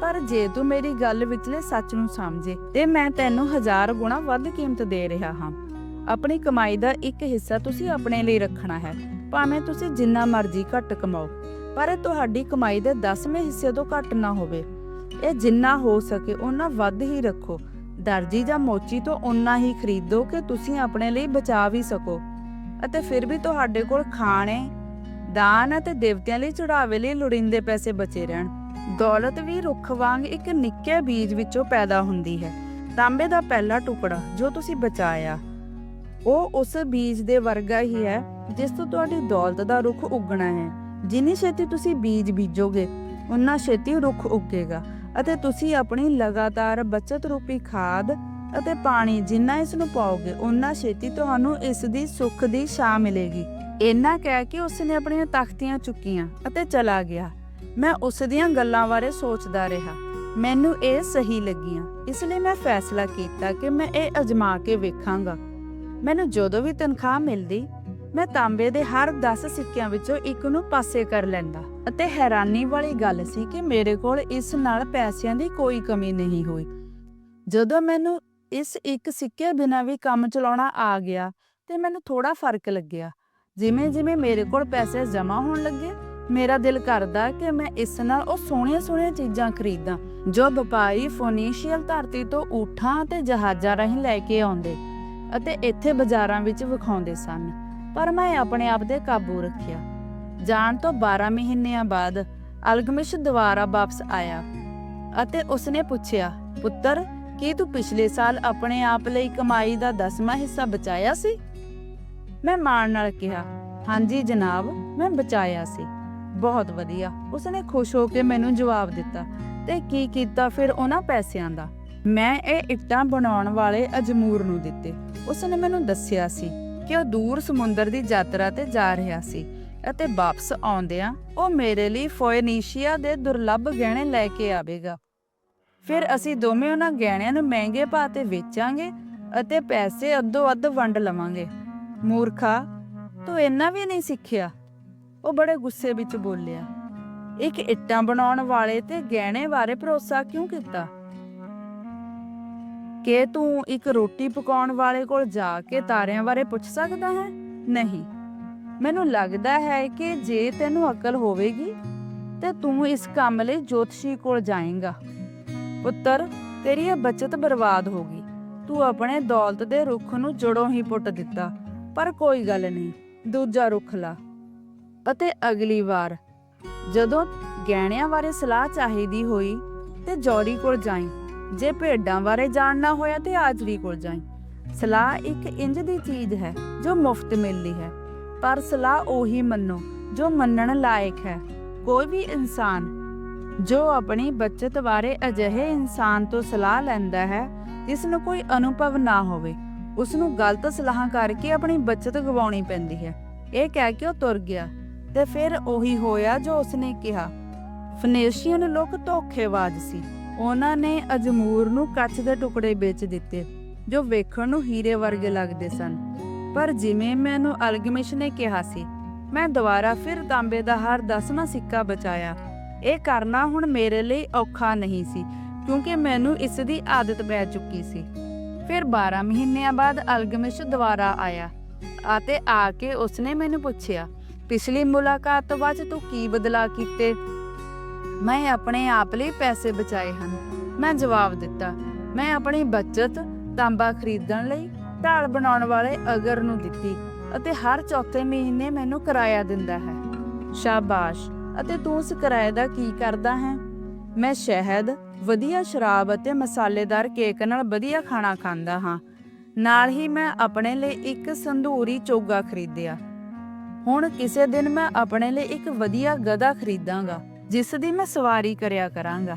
ਪਰ ਜੇ ਤੂੰ ਮੇਰੀ ਗੱਲ ਵਿਚਲੇ ਸੱਚ ਨੂੰ ਸਮਝੇ, ਤੇ ਮੈਂ ਤੈਨੂੰ ਹਜ਼ਾਰ ਗੁਣਾ ਵੱਧ ਕੀਮਤ ਦੇ ਰਿਹਾ ਹਾਂ। ਆਪਣੀ ਕਮਾਈ ਦਾ ਇੱਕ ਹਿੱਸਾ ਤੁਸੀਂ ਆਪਣੇ ਲਈ ਰੱਖਣਾ ਹੈ। ਭਾਵੇਂ ਤੁਸੀਂ ਜਿੰਨਾ ਮਰਜ਼ੀ ਘੱਟ ਕਮਾਓ, ਪਰ ਇਹ ਤੁਹਾਡੀ ਕਮਾਈ ਦੇ 10ਵੇਂ ਹਿੱਸੇ ਤੋਂ ਘੱਟ ਨਾ ਹੋਵੇ। ਇਹ ਜਿੰਨਾ ਹੋ ਸਕੇ ਉਹਨਾਂ ਵੱਧ ਹੀ ਰੱਖੋ। ਦਰਜੀ ਜਾਂ ਮੋਚੀ ਤੋਂ ਓਨਾ ਹੀ ਖਰੀਦੋ ਕਿ ਤੁਸੀਂ ਆਪਣੇ ਲਈ ਬਚਾ ਵੀ ਸਕੋ। ਅਤੇ ਫਿਰ ਵੀ ਤੁਹਾਡੇ ਕੋਲ ਖਾਣੇ, ਦਾਨ ਅਤੇ ਦੇਵਤਿਆਂ ਲਈ ਚੜਾਵੇ ਲਈ ਲੋੜੀਂਦੇ ਪੈਸੇ ਬਚੇ ਰਹਿਣ। ਦੌਲਤ ਵੀ ਰੁੱਖ ਵਾਂਗ ਇੱਕ ਨਿੱਕੇ ਬੀਜ ਵਿੱਚੋਂ ਪੈਦਾ ਹੁੰਦੀ ਹੈ। ਤਾਂਬੇ ਦਾ ਪਹਿਲਾ ਟੁਕੜਾ ਜੋ ਤੁਸੀਂ ਬਚਾਇਆ। ਉਹ ਉਸ ਬੀਜ ਦੇ ਵਰਗਾ ਹੀ ਹੈ, ਜਿਸ ਤੋਂ ਤੁਹਾਡੀ ਦੌਲਤ ਦਾ ਰੁੱਖ ਉੱਗਣਾ ਹੈ। ਜਿੰਨੀ ਛੇਤੀ ਤੁਸੀਂ ਬੀਜ ਬੀਜੋਗੇ ਉਨਾ ਛੇਤੀ ਰੁੱਖ ਉੱਗੇਗਾ ਅਤੇ ਤੁਸੀਂ ਆਪਣੀ ਲਗਾਤਾਰ ਬਚਤ ਰੂਪੀ ਖਾਦ ਅਤੇ ਪਾਣੀ ਜਿੰਨਾ ਇਸ ਨੂੰ ਪਾਓਗੇ ਉਨਾ ਛੇਤੀ ਤੁਹਾਨੂੰ ਇਸ ਦੀ ਸੁੱਖ ਦੀ ਛਾਂ ਮਿਲੇਗੀ। ਇੰਨਾ ਕਹਿ ਕੇ ਉਸਨੇ ਆਪਣੀਆਂ ਤਖਤੀਆਂ ਚੁੱਕੀਆਂ ਅਤੇ ਚਲਾ ਗਿਆ। ਮੈਂ ਉਸ ਦੀਆਂ ਗੱਲਾਂ ਬਾਰੇ ਸੋਚਦਾ ਰਿਹਾ। ਮੈਨੂੰ ਇਹ ਸਹੀ ਲੱਗੀਆਂ। ਇਸ ਲਈ ਮੈਂ ਫੈਸਲਾ ਕੀਤਾ ਕਿ ਮੈਂ ਇਹ ਅਜਮਾ ਕੇ ਵੇਖਾਂਗਾ। ਮੈਨੂੰ ਜਦੋਂ ਵੀ ਤਨਖਾਹ ਮਿਲਦੀ, ਮੈਂ ਤਾਂਬੇ ਦੇ ਹਰ 10 ਸਿੱਕਿਆਂ ਵਿੱਚੋਂ ਇੱਕ ਨੂੰ ਪਾਸੇ ਕਰ ਲੈਂਦਾ। ਅਤੇ ਹੈਰਾਨੀ ਵਾਲੀ ਗੱਲ ਸੀ ਕਿ ਮੇਰੇ ਕੋਲ ਇਸ ਨਾਲ ਪੈਸਿਆਂ ਦੀ ਕੋਈ ਕਮੀ ਨਹੀਂ ਹੋਈ। ਜਦੋਂ ਮੈਨੂੰ ਇਸ ਇੱਕ ਸਿੱਕੇ ਬਿਨਾਂ ਵੀ ਕੰਮ ਚਲਾਉਣਾ ਆ ਗਿਆ, ਤੇ ਮੈਨੂੰ ਥੋੜਾ ਫ਼ਰਕ ਲੱਗਿਆ। ਜਿਵੇਂ ਜਿਵੇਂ ਮੇਰੇ ਕੋਲ ਪੈਸੇ ਜਮ੍ਹਾਂ ਹੋਣ ਲੱਗੇ, ਮੇਰਾ ਦਿਲ ਕਰਦਾ ਕਿ ਮੈਂ ਇਸ ਨਾਲ ਉਹ ਸੋਹਣੀਆਂ ਸੋਹਣੀਆਂ ਚੀਜ਼ਾਂ ਖਰੀਦਾਂ, ਜੋ ਵਪਾਰੀ ਫੋਨੀਸ਼ੀਅਲ ਧਰਤੀ ਤੋਂ ਊਠਾਂ ਤੇ ਜਹਾਜ਼ਾਂ ਰਾਹੀਂ ਲੈ ਕੇ ਆਉਂਦੇ। ਅਤੇ ਇੱਥੇ ਬਾਜ਼ਾਰਾਂ ਵਿੱਚ ਵਿਖਾਉਂਦੇ ਸਨ, ਪਰ ਮੈਂ ਆਪਣੇ ਆਪ ਤੇ ਕਾਬੂ ਰੱਖਿਆ। ਜਾਣ ਤੋਂ 12 ਮਹੀਨਿਆਂ ਬਾਅਦ ਅਲਗਮਿਸ਼ ਦੁਬਾਰਾ ਵਾਪਸ ਆਇਆ ਅਤੇ ਉਸਨੇ ਪੁੱਛਿਆ, ਪੁੱਤਰ, ਕੀ ਤੂੰ ਪਿਛਲੇ ਸਾਲ ਆਪਣੇ ਆਪ ਲਈ ਕਮਾਈ ਦਾ 10ਵਾਂ ਹਿੱਸਾ ਬਚਾਇਆ ਸੀ? ਮੈਂ ਮਾਣ ਨਾਲ ਕਿਹਾ, ਹਾਂਜੀ ਜਨਾਬ, ਮੈਂ ਬਚਾਇਆ ਸੀ। ਬਹੁਤ ਵਧੀਆ। ਉਸਨੇ ਖੁਸ਼ ਹੋ ਕੇ ਮੈਨੂੰ ਜਵਾਬ ਦਿੱਤਾ ਤੇ ਕੀ ਕੀਤਾ ਫਿਰ ਉਹਨਾਂ ਪੈਸਿਆਂ ਦਾ? ਮੈਂ ਇਹ ਇੱਟਾਂ ਬਣਾਉਣ ਵਾਲੇ ਅਜਮੂਰ ਨੂੰ ਦਿੱਤੇ। ਉਸਨੇ ਮੈਨੂੰ ਦੱਸਿਆ ਸੀ ਕਿ ਉਹ ਦੂਰ ਸਮੁੰਦਰ ਦੀ ਯਾਤਰਾ ਤੇ ਜਾ ਰਿਹਾ ਸੀ ਅਤੇ ਵਾਪਸ ਆਉਂਦਿਆਂ ਉਹ ਮੇਰੇ ਲਈ ਫੋਇਨੀਸ਼ੀਆ ਦੇ ਦੁਰਲੱਭ ਗਹਿਣੇ ਲੈ ਕੇ ਆਵੇਗਾ। ਫਿਰ ਅਸੀਂ ਦੋਵੇਂ ਉਹਨਾਂ ਗਹਿਣਿਆਂ ਨੂੰ ਮਹਿੰਗੇ ਭਾਅ ਤੇ ਵੇਚਾਂਗੇ ਅਤੇ ਪੈਸੇ ਅੱਧੋ ਅੱਧ ਵੰਡ ਲਵਾਂਗੇ। ਮੂਰਖਾ, ਤੂੰ ਇੰਨਾ ਵੀ ਨਹੀਂ ਸਿੱਖਿਆ? ਉਹ ਬੜੇ ਗੁੱਸੇ ਵਿੱਚ ਬੋਲਿਆ। ਇੱਕ ਇੱਟਾਂ ਬਣਾਉਣ ਵਾਲੇ ਤੇ ਗਹਿਣੇ ਬਾਰੇ ਭਰੋਸਾ ਕਿਉਂ ਕੀਤਾ? ਕਿ ਤੂੰ ਇੱਕ ਰੋਟੀ ਪਕਾਉਣ ਵਾਲੇ ਕੋਲ ਜਾ ਕੇ ਤਾਰਿਆਂ ਬਾਰੇ ਪੁੱਛ ਸਕਦਾ ਹੈ? ਨਹੀਂ। ਮੈਨੂੰ ਲੱਗਦਾ ਹੈ ਕਿ ਜੇ ਤੈਨੂੰ ਅਕਲ ਹੋਵੇਗੀ, ਤੇ ਤੂੰ ਇਸ ਕੰਮ ਲਈ ਜੋਤਸ਼ੀ ਕੋਲ ਜਾਏਂਗਾ। ਪੁੱਤਰ, ਤੇਰੀ ਇਹ ਬਚਤ ਬਰਬਾਦ ਹੋ ਗਈ। ਤੂੰ ਆਪਣੇ ਦੌਲਤ ਦੇ ਰੁੱਖ ਨੂੰ ਜੜੋਂ ਹੀ ਪੁੱਟ ਦਿੱਤਾ, ਪਰ ਕੋਈ ਗੱਲ ਨਹੀਂ, ਦੂਜਾ ਰੁੱਖ ਲਾ। ਅਤੇ ਅਗਲੀ ਵਾਰ, ਜਦੋਂ ਗਹਿਣਿਆਂ ਬਾਰੇ ਸਲਾਹ ਚਾਹੀਦੀ ਹੋਈ, ਤੇ ਜੌਰੀ ਕੋਲ ਜਾਈਂ। ਜੇ ਭੇਡਾਂ ਬਾਰੇ ਜਾਣਨਾ ਹੋਇਆ ਤੇ ਆਜਰੀ ਕੋਲ ਜਾਈਂ। ਸਲਾਹ ਇੱਕ ਇੰਜ ਦੀ ਚੀਜ਼ ਹੈ ਜੋ ਮੁਫਤ ਮਿਲਦੀ ਹੈ, ਪਰ ਸਲਾਹ ਉਹੀ ਮੰਨੋ ਜੋ ਮੰਨਣ ਲਾਇਕ ਹੈ। ਕੋਈ ਵੀ ਇਨਸਾਨ ਜੋ ਆਪਣੀ ਬੱਚਤ ਬਾਰੇ ਅਜਿਹੇ ਇਨਸਾਨ ਤੋਂ ਸਲਾਹ ਲੈਂਦਾ ਹੈ, ਜਿਸ ਨੂੰ ਕੋਈ ਅਨੁਭਵ ਨਾ ਹੋਵੇ, ਉਸ ਨੂੰ ਗਲਤ ਸਲਾਹਾਂ ਕਰਕੇ ਆਪਣੀ ਬਚਤ ਗਵਾਉਣੀ ਪੈਂਦੀ ਹੈ। ਇਹ ਕਹਿ ਕੇ ਉਹ ਤੁਰ ਗਿਆ ਤੇ ਫਿਰ ਉਹੀ ਹੋਇਆ ਜੋ ਉਸਨੇ ਕਿਹਾ। ਫਨੇਸ਼ੀਅਨ ਲੋਕ ਧੋਖੇਬਾਜ਼ ਸੀ। ਉਹਨਾਂ ਨੇ ਅਜਮੂਰ ਨੂੰ ਕੱਚ ਦੇ ਟੁਕੜੇ ਵੇਚ ਦਿੱਤੇ, ਜੋ ਵੇਖਣ ਨੂੰ ਹੀਰੇ ਵਰਗੇ ਲੱਗਦੇ ਸਨ। ਪਰ ਜਿਵੇਂ ਮੈਨੂੰ ਅਲਗਮਿਸ਼ ਨੇ ਕਿਹਾ ਸੀ, ਮੈਂ ਦੁਬਾਰਾ ਫਿਰ ਤਾਂਬੇ ਦਾ ਹਰ ਦਸਵਾਂ ਸਿੱਕਾ ਬਚਾਇਆ। ਇਹ ਕਰਨਾ ਹੁਣ ਮੇਰੇ ਲਈ ਔਖਾ ਨਹੀਂ ਸੀ, ਕਿਉਂਕਿ ਮੈਨੂੰ ਇਸ ਦੀ ਆਦਤ ਪੈ ਚੁੱਕੀ ਸੀ। ਫਿਰ 12 ਮਹੀਨਿਆਂ ਬਾਅਦ ਅਲਗਮਿਸ਼ ਦੁਬਾਰਾ ਆਇਆ ਅਤੇ ਆ ਕੇ ਉਸਨੇ ਮੈਨੂੰ ਪੁੱਛਿਆ, ਪਿਛਲੀ ਮੁਲਾਕਾਤ ਤੋਂ ਬਾਅਦ ਤੂੰ ਕੀ ਬਦਲਾ ਕੀਤੇ? ਮੈਂ ਆਪਣੇ ਆਪ ਲਈ ਪੈਸੇ ਬਚਾਏ ਹਨ। ਮੈਂ ਜਵਾਬ ਦਿੱਤਾ, ਮੈਂ ਆਪਣੀ ਬਚਤ, ਤਾਂਬਾ ਖਰੀਦਣ ਲਈ, ਢਾਲ ਬਣਾਉਣ ਵਾਲੇ ਅਗਰ ਨੂੰ ਦਿੱਤੀ ਅਤੇ ਹਰ ਚੌਥੇ ਮਹੀਨੇ ਮੈਨੂੰ ਕਿਰਾਇਆ ਦਿੰਦਾ ਹੈ। ਸ਼ਾਬਾਸ਼! ਅਤੇ ਤੂੰ ਉਸ ਕਿਰਾਏ ਦਾ ਕੀ ਕਰਦਾ ਹੈ? ਮੈਂ ਸ਼ਹਿਦ, ਵਧੀਆ ਸ਼ਰਾਬ ਅਤੇ ਮਸਾਲੇਦਾਰ ਕੇਕ ਨਾਲ ਵਧੀਆ ਖਾਣਾ ਖਾਂਦਾ ਹਾਂ। ਨਾਲ ਹੀ ਮੈਂ ਆਪਣੇ ਲਈ ਇੱਕ ਸੰਧੂਰੀ ਚੋਗਾ ਖਰੀਦਿਆ। ਹੁਣ ਕਿਸੇ ਦਿਨ ਮੈਂ ਆਪਣੇ ਲਈ ਇੱਕ ਵਧੀਆ ਗਧਾ ਖਰੀਦਾਂਗਾ। ਜਿਸ ਦੀ ਮੈਂ ਸਵਾਰੀ ਕਰਿਆ ਕਰਾਂਗਾ।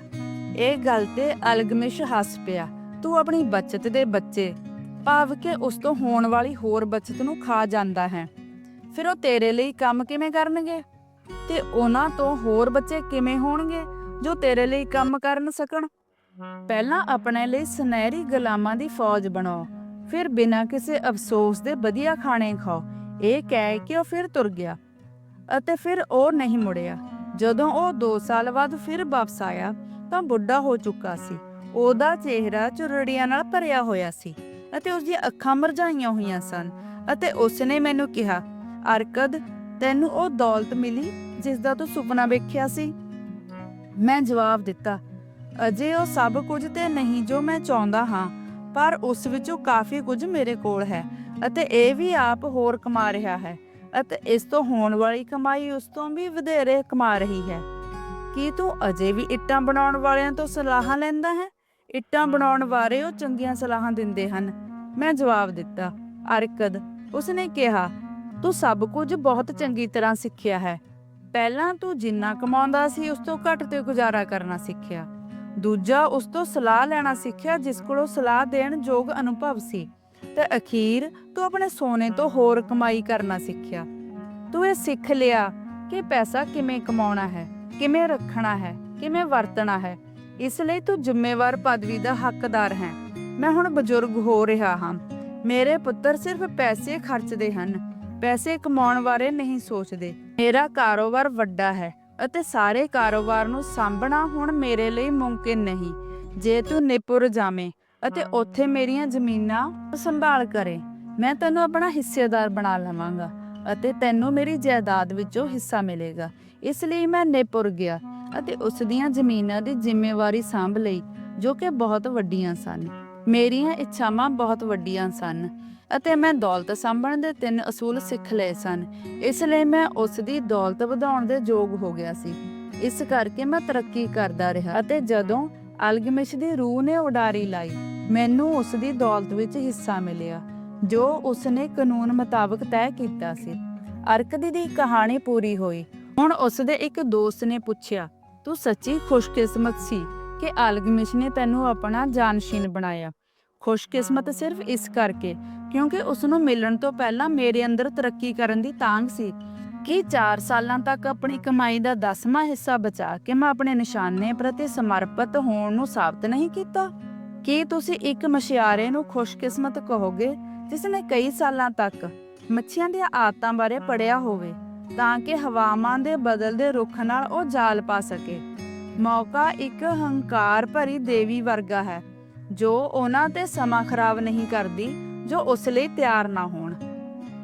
ਇਹ ਗੱਲ ਤੇ ਅਲਗਮਿਸ਼ ਹੱਸ ਪਿਆ। ਤੂੰ ਆਪਣੀ ਬਚਤ ਦੇ ਬੱਚੇ, ਭਾਵ ਕਿ ਉਸ ਤੋਂ ਹੋਣ ਵਾਲੀ ਹੋਰ ਬਚਤ ਨੂੰ ਖਾ ਜਾਂਦਾ ਹੈ। ਫਿਰ ਉਹ ਤੇਰੇ ਲਈ ਕੰਮ ਕਿਵੇਂ ਕਰਨਗੇ? ਤੇ ਉਹਨਾਂ ਤੋਂ ਹੋਰ ਬੱਚੇ ਕਿਵੇਂ ਹੋਣਗੇ ਜੋ ਤੇਰੇ ਲਈ ਕੰਮ ਕਰਨ ਸਕਣ? ਪਹਿਲਾਂ ਆਪਣੇ ਲਈ ਸੁਨਹਿਰੀ ਗੁਲਾਮਾਂ ਦੀ ਫੌਜ ਬਣਾਓ। ਫਿਰ ਬਿਨਾਂ ਕਿਸੇ ਅਫਸੋਸ ਦੇ ਵਧੀਆ ਖਾਣੇ ਖਾਓ। ਇਹ ਕਹਿ ਕੇ ਉਹ ਫਿਰ ਤੁਰ ਗਿਆ ਅਤੇ ਫਿਰ ਉਹ ਨਹੀਂ ਮੁੜਿਆ। ਜਦੋਂ ਉਹ 2 ਸਾਲ ਬਾਅਦ ਫਿਰ ਵਾਪਸ ਆਇਆ, ਤਾਂ ਬੁੱਢਾ ਹੋ ਚੁੱਕਾ ਸੀ। ਉਹਦਾ ਚਿਹਰਾ ਝੁਰੜੀਆਂ ਨਾਲ ਭਰਿਆ ਹੋਇਆ ਸੀ ਅਤੇ ਉਸ ਦੀਆਂ ਅੱਖਾਂ ਮਰਝਾਈਆਂ ਹੋਈਆਂ ਸਨ ਅਤੇ ਉਸਨੇ ਮੈਨੂੰ ਕਿਹਾ, ਅਰਕਦ, ਤੈਨੂੰ ਉਹ ਦੌਲਤ ਮਿਲੀ ਜਿਸ ਦਾ ਤੂੰ ਸੁਪਨਾ ਵੇਖਿਆ ਸੀ? ਮੈਂ ਜਵਾਬ ਦਿੱਤਾ, ਅਜੇ ਉਹ ਸਭ ਕੁਝ ਤੇ ਨਹੀਂ ਜੋ ਮੈਂ ਚਾਹੁੰਦਾ ਹਾਂ, ਪਰ ਉਸ ਵਿੱਚੋਂ ਕਾਫੀ ਕੁਝ ਮੇਰੇ ਕੋਲ ਹੈ ਅਤੇ ਇਹ ਵੀ ਆਪ ਹੋਰ ਕਮਾ ਰਿਹਾ ਹੈ। ਅਤੇ ਇਸ ਤੋਂ ਹੋਣ ਵਾਲੀ ਕਮਾਈ ਉਸ ਤੋਂ ਵੀ ਵਧੇਰੇ ਕਮਾ ਰਹੀ ਹੈ। ਕੀ ਤੂੰ ਅਜੇ ਵੀ ਇੱਟਾਂ ਬਣਾਉਣ ਵਾਲਿਆਂ ਤੋਂ ਸਲਾਹਾਂ ਲੈਂਦਾ ਹੈ? ਇੱਟਾਂ ਬਣਾਉਣ ਵਾਲੇ ਉਹ ਚੰਗੀਆਂ ਸਲਾਹਾਂ ਦਿੰਦੇ ਹਨ। ਮੈਂ ਜਵਾਬ ਦਿੱਤਾ, ਅਰਕਦ, ਉਸਨੇ ਕਿਹਾ, ਤੂੰ ਸਭ ਕੁਝ ਬਹੁਤ ਚੰਗੀ ਤਰ੍ਹਾਂ ਸਿੱਖਿਆ ਹੈ। ਪਹਿਲਾਂ ਤੂੰ ਜਿੰਨਾ ਕਮਾਉਂਦਾ ਸੀ ਉਸ ਤੋਂ ਘੱਟ ਤੇ ਗੁਜ਼ਾਰਾ ਕਰਨਾ ਸਿੱਖਿਆ। ਦੂਜਾ ਉਸ ਤੋਂ ਸਲਾਹ ਲੈਣਾ ਸਿੱਖਿਆ ਜਿਸ ਕੋਲੋਂ ਸਲਾਹ ਦੇਣ ਯੋਗ ਅਨੁਭਵ ਸੀ। ਤੇ ਅਖੀਰ ਤੂੰ ਆਪਣੇ ਸੋਨੇ ਤੋਂ ਹੋਰ ਕਮਾਈ ਕਰਨਾ ਸਿੱਖਿਆ। ਤੂੰ ਇਹ ਸਿੱਖ ਲਿਆ ਕਿ ਪੈਸਾ ਕਿਵੇਂ ਕਮਾਉਣਾ ਹੈ, ਕਿਵੇਂ ਰੱਖਣਾ ਹੈ, ਕਿਵੇਂ ਵਰਤਣਾ ਹੈ। ਇਸ ਲਈ ਤੂੰ ਜ਼ਿੰਮੇਵਾਰ ਪਦਵੀ ਦਾ ਹੱਕਦਾਰ ਹੈ। ਮੈਂ ਹੁਣ ਬਜ਼ੁਰਗ ਹੋ ਰਿਹਾ ਹਾਂ। ਮੇਰੇ ਪੁੱਤਰ ਸਿਰਫ ਪੈਸੇ ਖਰਚਦੇ ਹਨ। ਪੈਸੇ ਕਮਾਉਣ ਬਾਰੇ ਨਹੀਂ ਸੋਚਦੇ। ਮੇਰਾ ਕਾਰੋਬਾਰ ਵੱਡਾ ਹੈ ਅਤੇ ਸਾਰੇ ਕਾਰੋਬਾਰ ਨੂੰ ਸਾਂਭਣਾ ਹੁਣ ਮੇਰੇ ਲਈ ਮੁਮਕਿਨ ਨਹੀਂ। ਜੇ ਤੂੰ ਨਿਪੁਰ ਜਾਵੇਂ ਅਤੇ ਉੱਥੇ ਮੇਰੀਆਂ ਜ਼ਮੀਨਾਂ ਸੰਭਾਲ ਕਰੇ। ਮੈਂ ਤੈਨੂੰ ਆਪਣਾ ਹਿੱਸੇਦਾਰ ਬਣਾ ਲਵਾਂਗਾ ਅਤੇ ਤੈਨੂੰ ਮੇਰੀ ਜਾਇਦਾਦ ਵਿੱਚੋਂ ਹਿੱਸਾ ਮਿਲੇਗਾ। ਇਸ ਲਈ ਮੈਂ ਨਿਪੁਰ ਗਿਆ ਅਤੇ ਉਸ ਦੀਆਂ ਜ਼ਮੀਨਾਂ ਦੀ ਜ਼ਿੰਮੇਵਾਰੀ ਸੰਭ ਲਈ, ਜੋ ਕਿ ਬਹੁਤ ਵੱਡੀਆਂ ਸਨ। ਮੇਰੀਆਂ ਇੱਛਾਵਾਂ ਬਹੁਤ ਵੱਡੀਆਂ ਸਨ ਅਤੇ ਮੈਂ ਦੌਲਤ ਸੰਭਣ ਦੇ ਤਿੰਨ ਅਸੂਲ ਸਿੱਖ ਲਏ ਸਨ। ਇਸ ਲਈ ਮੈਂ ਉਸ ਦੀ ਦੌਲਤ ਵਧਾਉਣ ਦੇ ਯੋਗ ਹੋ ਗਿਆ ਸੀ। ਇਸ ਕਰਕੇ ਮੈਂ ਤਰੱਕੀ ਕਰਦਾ ਰਿਹਾ ਅਤੇ ਜਦੋਂ ਅਲਗਮਿਸ਼ ਦੀ ਰੂਹ ਨੇ ਉਡਾਰੀ ਲਾਈ। ਮੈਨੂੰ ਉਸ ਦੀ ਦੌਲਤ ਵਿੱਚ ਹਿੱਸਾ ਮਿਲਿਆ, ਜੋ ਉਸ ਨੇ ਕਾਨੂੰਨ ਮੁਤਾਬਕ ਤੈਅ ਕੀਤਾ ਸੀ। ਅਰਕਦੀ ਦੀ ਕਹਾਣੀ ਪੂਰੀ ਹੋਈ। ਹੁਣ ਉਸ ਦੇ ਇੱਕ ਦੋਸਤ ਨੇ ਪੁੱਛਿਆ, ਤੂੰ ਸੱਚੀ ਖੁਸ਼ਕਿਸਮਤ ਸੀ ਕਿ ਅਲਗਮਿਸ਼ ਨੇ ਤੈਨੂੰ ਆਪਣਾ ਜਾਨਸ਼ੀਨ ਬਣਾਇਆ? ਖੁਸ਼ਕਿਸਮਤ ਸਿਰਫ ਇਸ ਕਰਕੇ ਕਿਉਂਕਿ ਉਸ ਨੂੰ ਮਿਲਣ ਤੋਂ ਪਹਿਲਾਂ ਮੇਰੇ ਅੰਦਰ ਤਰੱਕੀ ਕਰਨ ਦੀ ਤਾਂਘ ਸੀ। ਕਿ 4 ਸਾਲਾਂ ਤੱਕ ਆਪਣੀ ਕਮਾਈ ਦਾ 10ਵਾਂ ਹਿੱਸਾ ਬਚਾ ਕੇ ਮੈਂ ਆਪਣੇ ਨਿਸ਼ਾਨੇ ਪ੍ਰਤੀ ਸਮਰਪਿਤ ਹੋਣ ਨੂੰ ਸਾਬਤ ਨਹੀਂ ਕੀਤਾ? ਕੀ ਤੁਸੀਂ ਇੱਕ ਮਸ਼ਿਆਰੇ ਨੂੰ ਖੁਸ਼ਕਿਸਮਤ ਕਹੋਗੇ ਜਿਸ ਨੇ ਕਈ ਸਾਲਾਂ ਤੱਕ ਮੱਛੀਆਂ ਦੀਆਂ ਆਦਤਾਂ ਬਾਰੇ ਪੜਿਆ ਹੋਵੇ, ਤਾਂ ਕਿ ਹਵਾਮਾਨ ਦੇ ਬਦਲਦੇ ਰੁੱਖ ਨਾਲ ਉਹ ਜਾਲ ਪਾ ਸਕੇ? ਮੌਕਾ ਇੱਕ ਹੰਕਾਰ ਭਰੀ ਦੇਵੀ ਵਰਗਾ ਹੈ, ਜੋ ਉਹਨਾਂ ਤੇ ਸਮਾਂ ਖਰਾਬ ਨਹੀਂ ਕਰਦੀ, ਜੋ ਉਸ ਲਈ ਤਿਆਰ ਨਾ ਹੋਣ।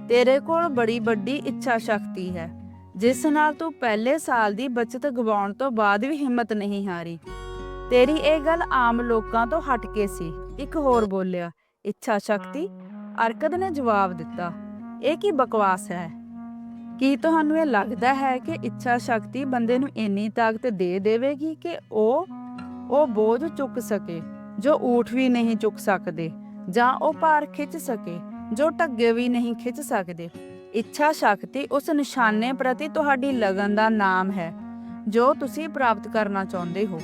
ਤੇਰੇ ਕੋਲ ਬੜੀ ਵੱਡੀ ਇੱਛਾ ਸ਼ਕਤੀ ਹੈ। ਜਿਸ ਨਾਲ ਤੂੰ ਪਹਿਲੇ ਸਾਲ ਦੀ ਬਚਤ ਗਵਾਉਣ ਤੋਂ ਬਾਅਦ ਵੀ ਹਿੰਮਤ ਨਹੀਂ ਹਾਰੀ। ਤੇਰੀ ਇਹ ਗੱਲ ਆਮ ਲੋਕਾਂ ਤੋਂ ਹਟ ਕੇ ਸੀ। ਇੱਕ ਹੋਰ ਬੋਲਿਆ, ਇੱਛਾ ਸ਼ਕਤੀ? ਅਰਕਦ ਨੇ ਜਵਾਬ ਦਿੱਤਾ, ਇਹ ਕੀ ਬਕਵਾਸ ਹੈ? ਕੀ ਤੁਹਾਨੂੰ ਇਹ ਲੱਗਦਾ ਹੈ ਕਿ ਇੱਛਾ ਸ਼ਕਤੀ ਬੰਦੇ ਨੂੰ ਇੰਨੀ ਤਾਕਤ ਦੇ ਦੇਵੇਗੀ ਕਿ ਉਹ ਉਹ ਬੋਝ ਚੁੱਕ ਸਕੇ, ਜੋ ਊਠ ਵੀ ਨਹੀਂ ਚੁੱਕ ਸਕਦੇ, ਜਾਂ ਉਹ ਭਾਰ ਖਿੱਚ ਸਕੇ? ਜੋ ਢੱਗੇ ਵੀ ਨਹੀਂ ਖਿੱਚ ਸਕਦੇ। ਇੱਛਾ ਸ਼ਕਤੀ ਉਸ ਨਿਸ਼ਾਨੇ ਪ੍ਰਤੀ ਤੁਹਾਡੀ ਲਗਨ ਦਾ ਨਾਮ ਹੈ, ਜੋ ਤੁਸੀਂ ਪ੍ਰਾਪਤ ਕਰਨਾ ਚਾਹੁੰਦੇ ਹੋ।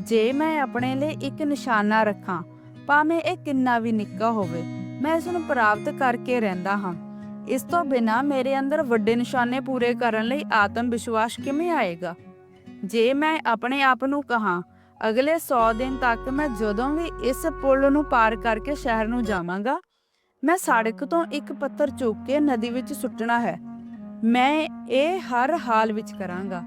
ਜੇ ਮੈਂ ਆਪਣੇ ਲਈ ਇੱਕ ਨਿਸ਼ਾਨਾ ਰੱਖਾਂ, ਭਾਵੇਂ ਇਹ ਕਿੰਨਾ ਵੀ ਨਿੱਕਾ ਹੋਵੇ, ਮੈਂ ਇਸ ਨੂੰ ਪ੍ਰਾਪਤ ਕਰਕੇ ਰਹਿੰਦਾ ਹਾਂ। ਇਸ ਤੋਂ ਬਿਨਾ ਮੇਰੇ ਅੰਦਰ ਵੱਡੇ ਨਿਸ਼ਾਨੇ ਪੂਰੇ ਕਰਨ ਲਈ ਆਤਮ ਵਿਸ਼ਵਾਸ ਕਿਵੇਂ ਆਏਗਾ? ਜੇ ਮੈਂ ਆਪਣੇ ਆਪ ਨੂੰ ਕਹਾਂ, ਅਗਲੇ 100 ਦਿਨ ਤੱਕ ਮੈਂ ਜਦੋਂ ਵੀ ਇਸ ਪੁਲ ਨੂੰ ਪਾਰ ਕਰਕੇ ਸ਼ਹਿਰ ਨੂੰ ਜਾਵਾਂਗਾ ਮੈਂ ਸੜਕ ਤੋਂ ਇੱਕ ਪੱਥਰ ਚੁੱਕ ਕੇ ਨਦੀ ਵਿੱਚ ਸੁੱਟਣਾ ਹੈ। ਮੈਂ ਇਹ ਹਰ ਹਾਲ ਵਿੱਚ ਕਰਾਂਗਾ।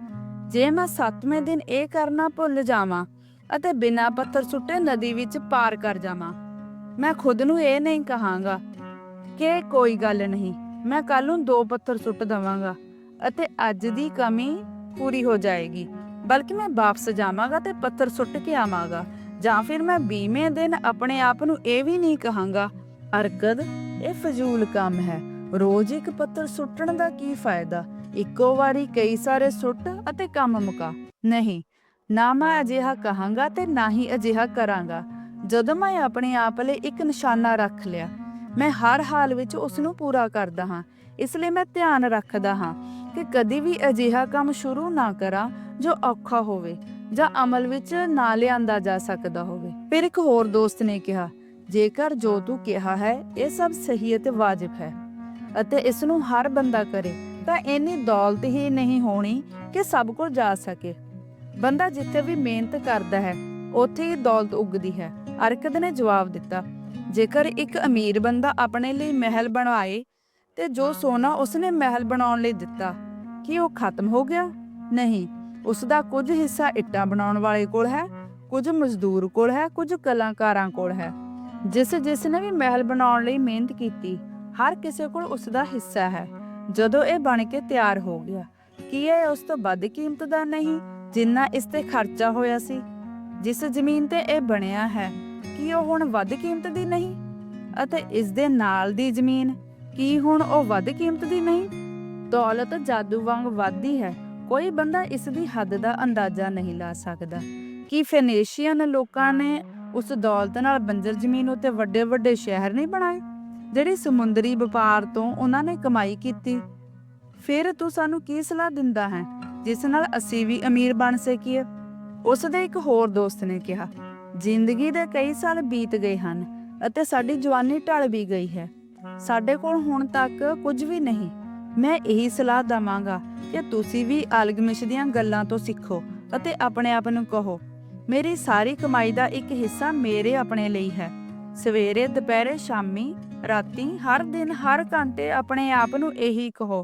ਜੇ ਮੈਂ 7ਵੇਂ ਦਿਨ ਇਹ ਕਰਨਾ ਭੁੱਲ ਜਾਵਾਂ ਅਤੇ ਬਿਨਾਂ ਪੱਥਰ ਸੁੱਟੇ ਨਦੀ ਵਿੱਚ ਪਾਰ ਕਰ ਜਾਵਾਂ, ਮੈਂ ਖੁਦ ਨੂੰ ਇਹ ਨਹੀਂ ਕਹਾਂਗਾ ਕਿ ਕੋਈ ਗੱਲ ਨਹੀਂ, ਮੈਂ ਕੱਲ ਨੂੰ ਦੋ ਪੱਥਰ ਸੁੱਟ ਦਵਾਂਗਾ ਅਤੇ ਅੱਜ ਦੀ ਕਮੀ ਪੂਰੀ ਹੋ ਜਾਏਗੀ, ਬਲਕਿ ਮੈਂ ਵਾਪਸ ਜਾਵਾਂਗਾ ਤੇ ਪੱਥਰ ਸੁੱਟ ਕੇ ਆਵਾਂਗਾ, ਜਾਂ ਫਿਰ ਮੈਂ 20ਵੇਂ ਦਿਨ ਆਪਣੇ ਆਪ ਨੂੰ ਇਹ ਵੀ ਨਹੀਂ ਕਹਾਂਗਾ ਅਰਕਦ, ਇਹ ਫਜ਼ੂਲ ਕੰਮ ਹੈ। ਰੋਜ਼ ਇੱਕ ਪੱਥਰ ਸੁੱਟਣ ਦਾ ਕੀ ਫਾਇਦਾ? ਇੱਕੋ ਵਾਰੀ ਕਈ ਸਾਰੇ ਸੁੱਟ ਅਤੇ ਕੰਮ ਮੁਕਾ। ਨਹੀਂ, ਨਾ ਮੈਂ ਅਜਿਹਾ ਕਹਾਂਗਾ ਤੇ ਨਾ ਹੀ ਅਜਿਹਾ ਕਰਾਂਗਾ। ਜਦੋਂ ਮੈਂ ਆਪਣੇ ਆਪ ਲਈ ਇੱਕ ਨਿਸ਼ਾਨਾ ਰੱਖ ਲਿਆ, ਮੈਂ ਹਰ ਹਾਲ ਵਿੱਚ ਉਸ ਨੂੰ ਪੂਰਾ ਕਰਦਾ ਹਾਂ। ਇਸ ਲਈ ਮੈਂ ਧਿਆਨ ਰੱਖਦਾ ਹਾਂ ਕਿ ਕਦੀ ਵੀ ਅਜਿਹਾ ਕੰਮ ਸ਼ੁਰੂ ਨਾ ਕਰਾਂ ਜੋ ਔਖਾ ਹੋਵੇ ਜਾਂ ਅਮਲ ਵਿੱਚ ਨਾ ਲਿਆਂਦਾ ਜਾ ਸਕਦਾ ਹੋਵੇ। ਫਿਰ ਇੱਕ ਹੋਰ ਦੋਸਤ ਨੇ ਕਿਹਾ ਜੇਕਰ ਜੋ ਤੂੰ ਕਿਹਾ ਹੈ, ਇਹ ਸਭ ਸਹੀ ਅਤੇ ਵਾਜਬ ਹੈ ਅਤੇ ਇਸ ਨੂੰ ਹਰ ਬੰਦਾ ਕਰੇ, ਤਾਂ ਇੰਨੀ ਦੌਲਤ ਹੀ ਨਹੀਂ ਹੋਣੀ ਕਿ ਸਭ ਕੋਲ ਜਾ ਸਕੇ। ਬੰਦਾ ਜਿੱਥੇ ਵੀ ਮਿਹਨਤ ਕਰਦਾ ਹੈ, ਉੱਥੇ ਹੀ ਦੌਲਤ ਉਗਦੀ ਹੈ। ਅਰਕਦ ਨੇ ਜਵਾਬ ਦਿੱਤਾ, ਜੇਕਰ ਇੱਕ ਅਮੀਰ ਬੰਦਾ ਆਪਣੇ ਲਈ ਮਹਿਲ ਬਣਵਾਏ ਤੇ ਜੋ ਸੋਨਾ ਉਸਨੇ ਮਹਿਲ ਬਣਾਉਣ ਲਈ ਦਿੱਤਾ, ਕੀ ਉਹ ਖਤਮ ਹੋ ਗਿਆ? ਨਹੀਂ ਉਸ ਦਾ ਕੁਝ ਹਿੱਸਾ ਇੱਟਾਂ ਬਣਾਉਣ ਵਾਲੇ ਕੋਲ ਹੈ, ਕੁਝ ਮਜ਼ਦੂਰ ਕੋਲ ਹੈ, ਕੁਝ ਕਲਾਕਾਰਾਂ ਕੋਲ ਹੈ। ਜਿਸ ਜਿਸ ਨੇ ਵੀ ਮਹਿਲ ਬਣਾਉਣ ਲਈ ਮਿਹਨਤ ਕੀਤੀ, ਹਰ ਕਿਸੇ ਕੋਲ ਉਸ ਦਾ ਹਿੱਸਾ ਹੈ। ਜਦੋਂ ਇਹ ਬਣ ਕੇ ਤਿਆਰ ਹੋ ਗਿਆ, ਕੀ ਇਹ ਉਸ ਤੋਂ ਵੱਧ ਕੀਮਤ ਦਾ ਨਹੀਂ, ਜਿੰਨਾ ਇਸ ਤੇ ਖਰਚਾ ਹੋਇਆ ਸੀ? ਜਿਸ ਜ਼ਮੀਨ ਤੇ ਇਹ ਬਣਿਆ ਹੈ, ਕੀ ਉਹ ਹੁਣ ਵੱਧ ਕੀਮਤ ਦੀ ਨਹੀਂ? ਅਤੇ ਇਸ ਦੇ ਨਾਲ ਦੀ ਜ਼ਮੀਨ, ਕੀ ਹੁਣ ਉਹ ਵੱਧ ਕੀਮਤ ਦੀ ਨਹੀਂ? ਦੌਲਤ ਜਾਦੂ ਵਾਂਗ ਵੱਧਦੀ ਹੈ, ਕੋਈ ਬੰਦਾ ਇਸ ਦੀ ਹੱਦ ਦਾ ਅੰਦਾਜ਼ਾ ਨਹੀਂ ਲਾ ਸਕਦਾ। ਕੀ ਫੈਨੇਸ਼ੀਅਨ ਲੋਕਾਂ ਨੇ ਉਸ ਦੌਲਤ ਨਾਲ ਬੰਜਰ ਜ਼ਮੀਨ ਉੱਤੇ ਵੱਡੇ ਵੱਡੇ ਸ਼ਹਿਰ ਨਹੀਂ ਬਣਾਏ, ਜਿਹੜੀ ਸਮੁੰਦਰੀ ਵਪਾਰ ਤੋਂ ਉਹਨਾਂ ਨੇ ਕਮਾਈ ਕੀਤੀ। ਫਿਰ ਤੂੰ ਸਾਨੂੰ ਕੀ ਸਲਾਹ ਦਿੰਦਾ ਹੈ, ਜਿਸ ਨਾਲ ਅਸੀਂ ਵੀ ਅਮੀਰ ਬਣ ਸਕੀਏ? ਉਸ ਦੇ ਇੱਕ ਹੋਰ ਦੋਸਤ ਨੇ ਕਿਹਾ, ਜ਼ਿੰਦਗੀ ਦੇ ਕਈ ਸਾਲ ਬੀਤ ਗਏ ਹਨ ਅਤੇ ਸਾਡੀ ਜਵਾਨੀ ਢਲ ਵੀ ਗਈ ਹੈ। ਸਾਡੇ ਕੋਲ ਹੁਣ ਤੱਕ ਕੁਝ ਵੀ ਨਹੀਂ। ਮੈਂ ਇਹੀ ਸਲਾਹ ਦਵਾਂਗਾ ਕਿ ਤੁਸੀਂ ਵੀ ਅਲਗਮਿਸ਼ ਦੀਆਂ ਗੱਲਾਂ ਤੋਂ ਸਿੱਖੋ ਅਤੇ ਆਪਣੇ ਆਪ ਨੂੰ ਕਹੋ। ਮੇਰੀ ਸਾਰੀ ਕਮਾਈ ਦਾ ਇੱਕ ਹਿੱਸਾ ਮੇਰੇ ਆਪਣੇ ਲਈ ਹੈ। ਸਵੇਰੇ, ਦੁਪਹਿਰੇ, ਸ਼ਾਮੀ, ਰਾਤੀ, ਹਰ ਦਿਨ, ਹਰ ਘੰਟੇ ਆਪਣੇ ਆਪ ਨੂੰ ਇਹੀ ਕਹੋ।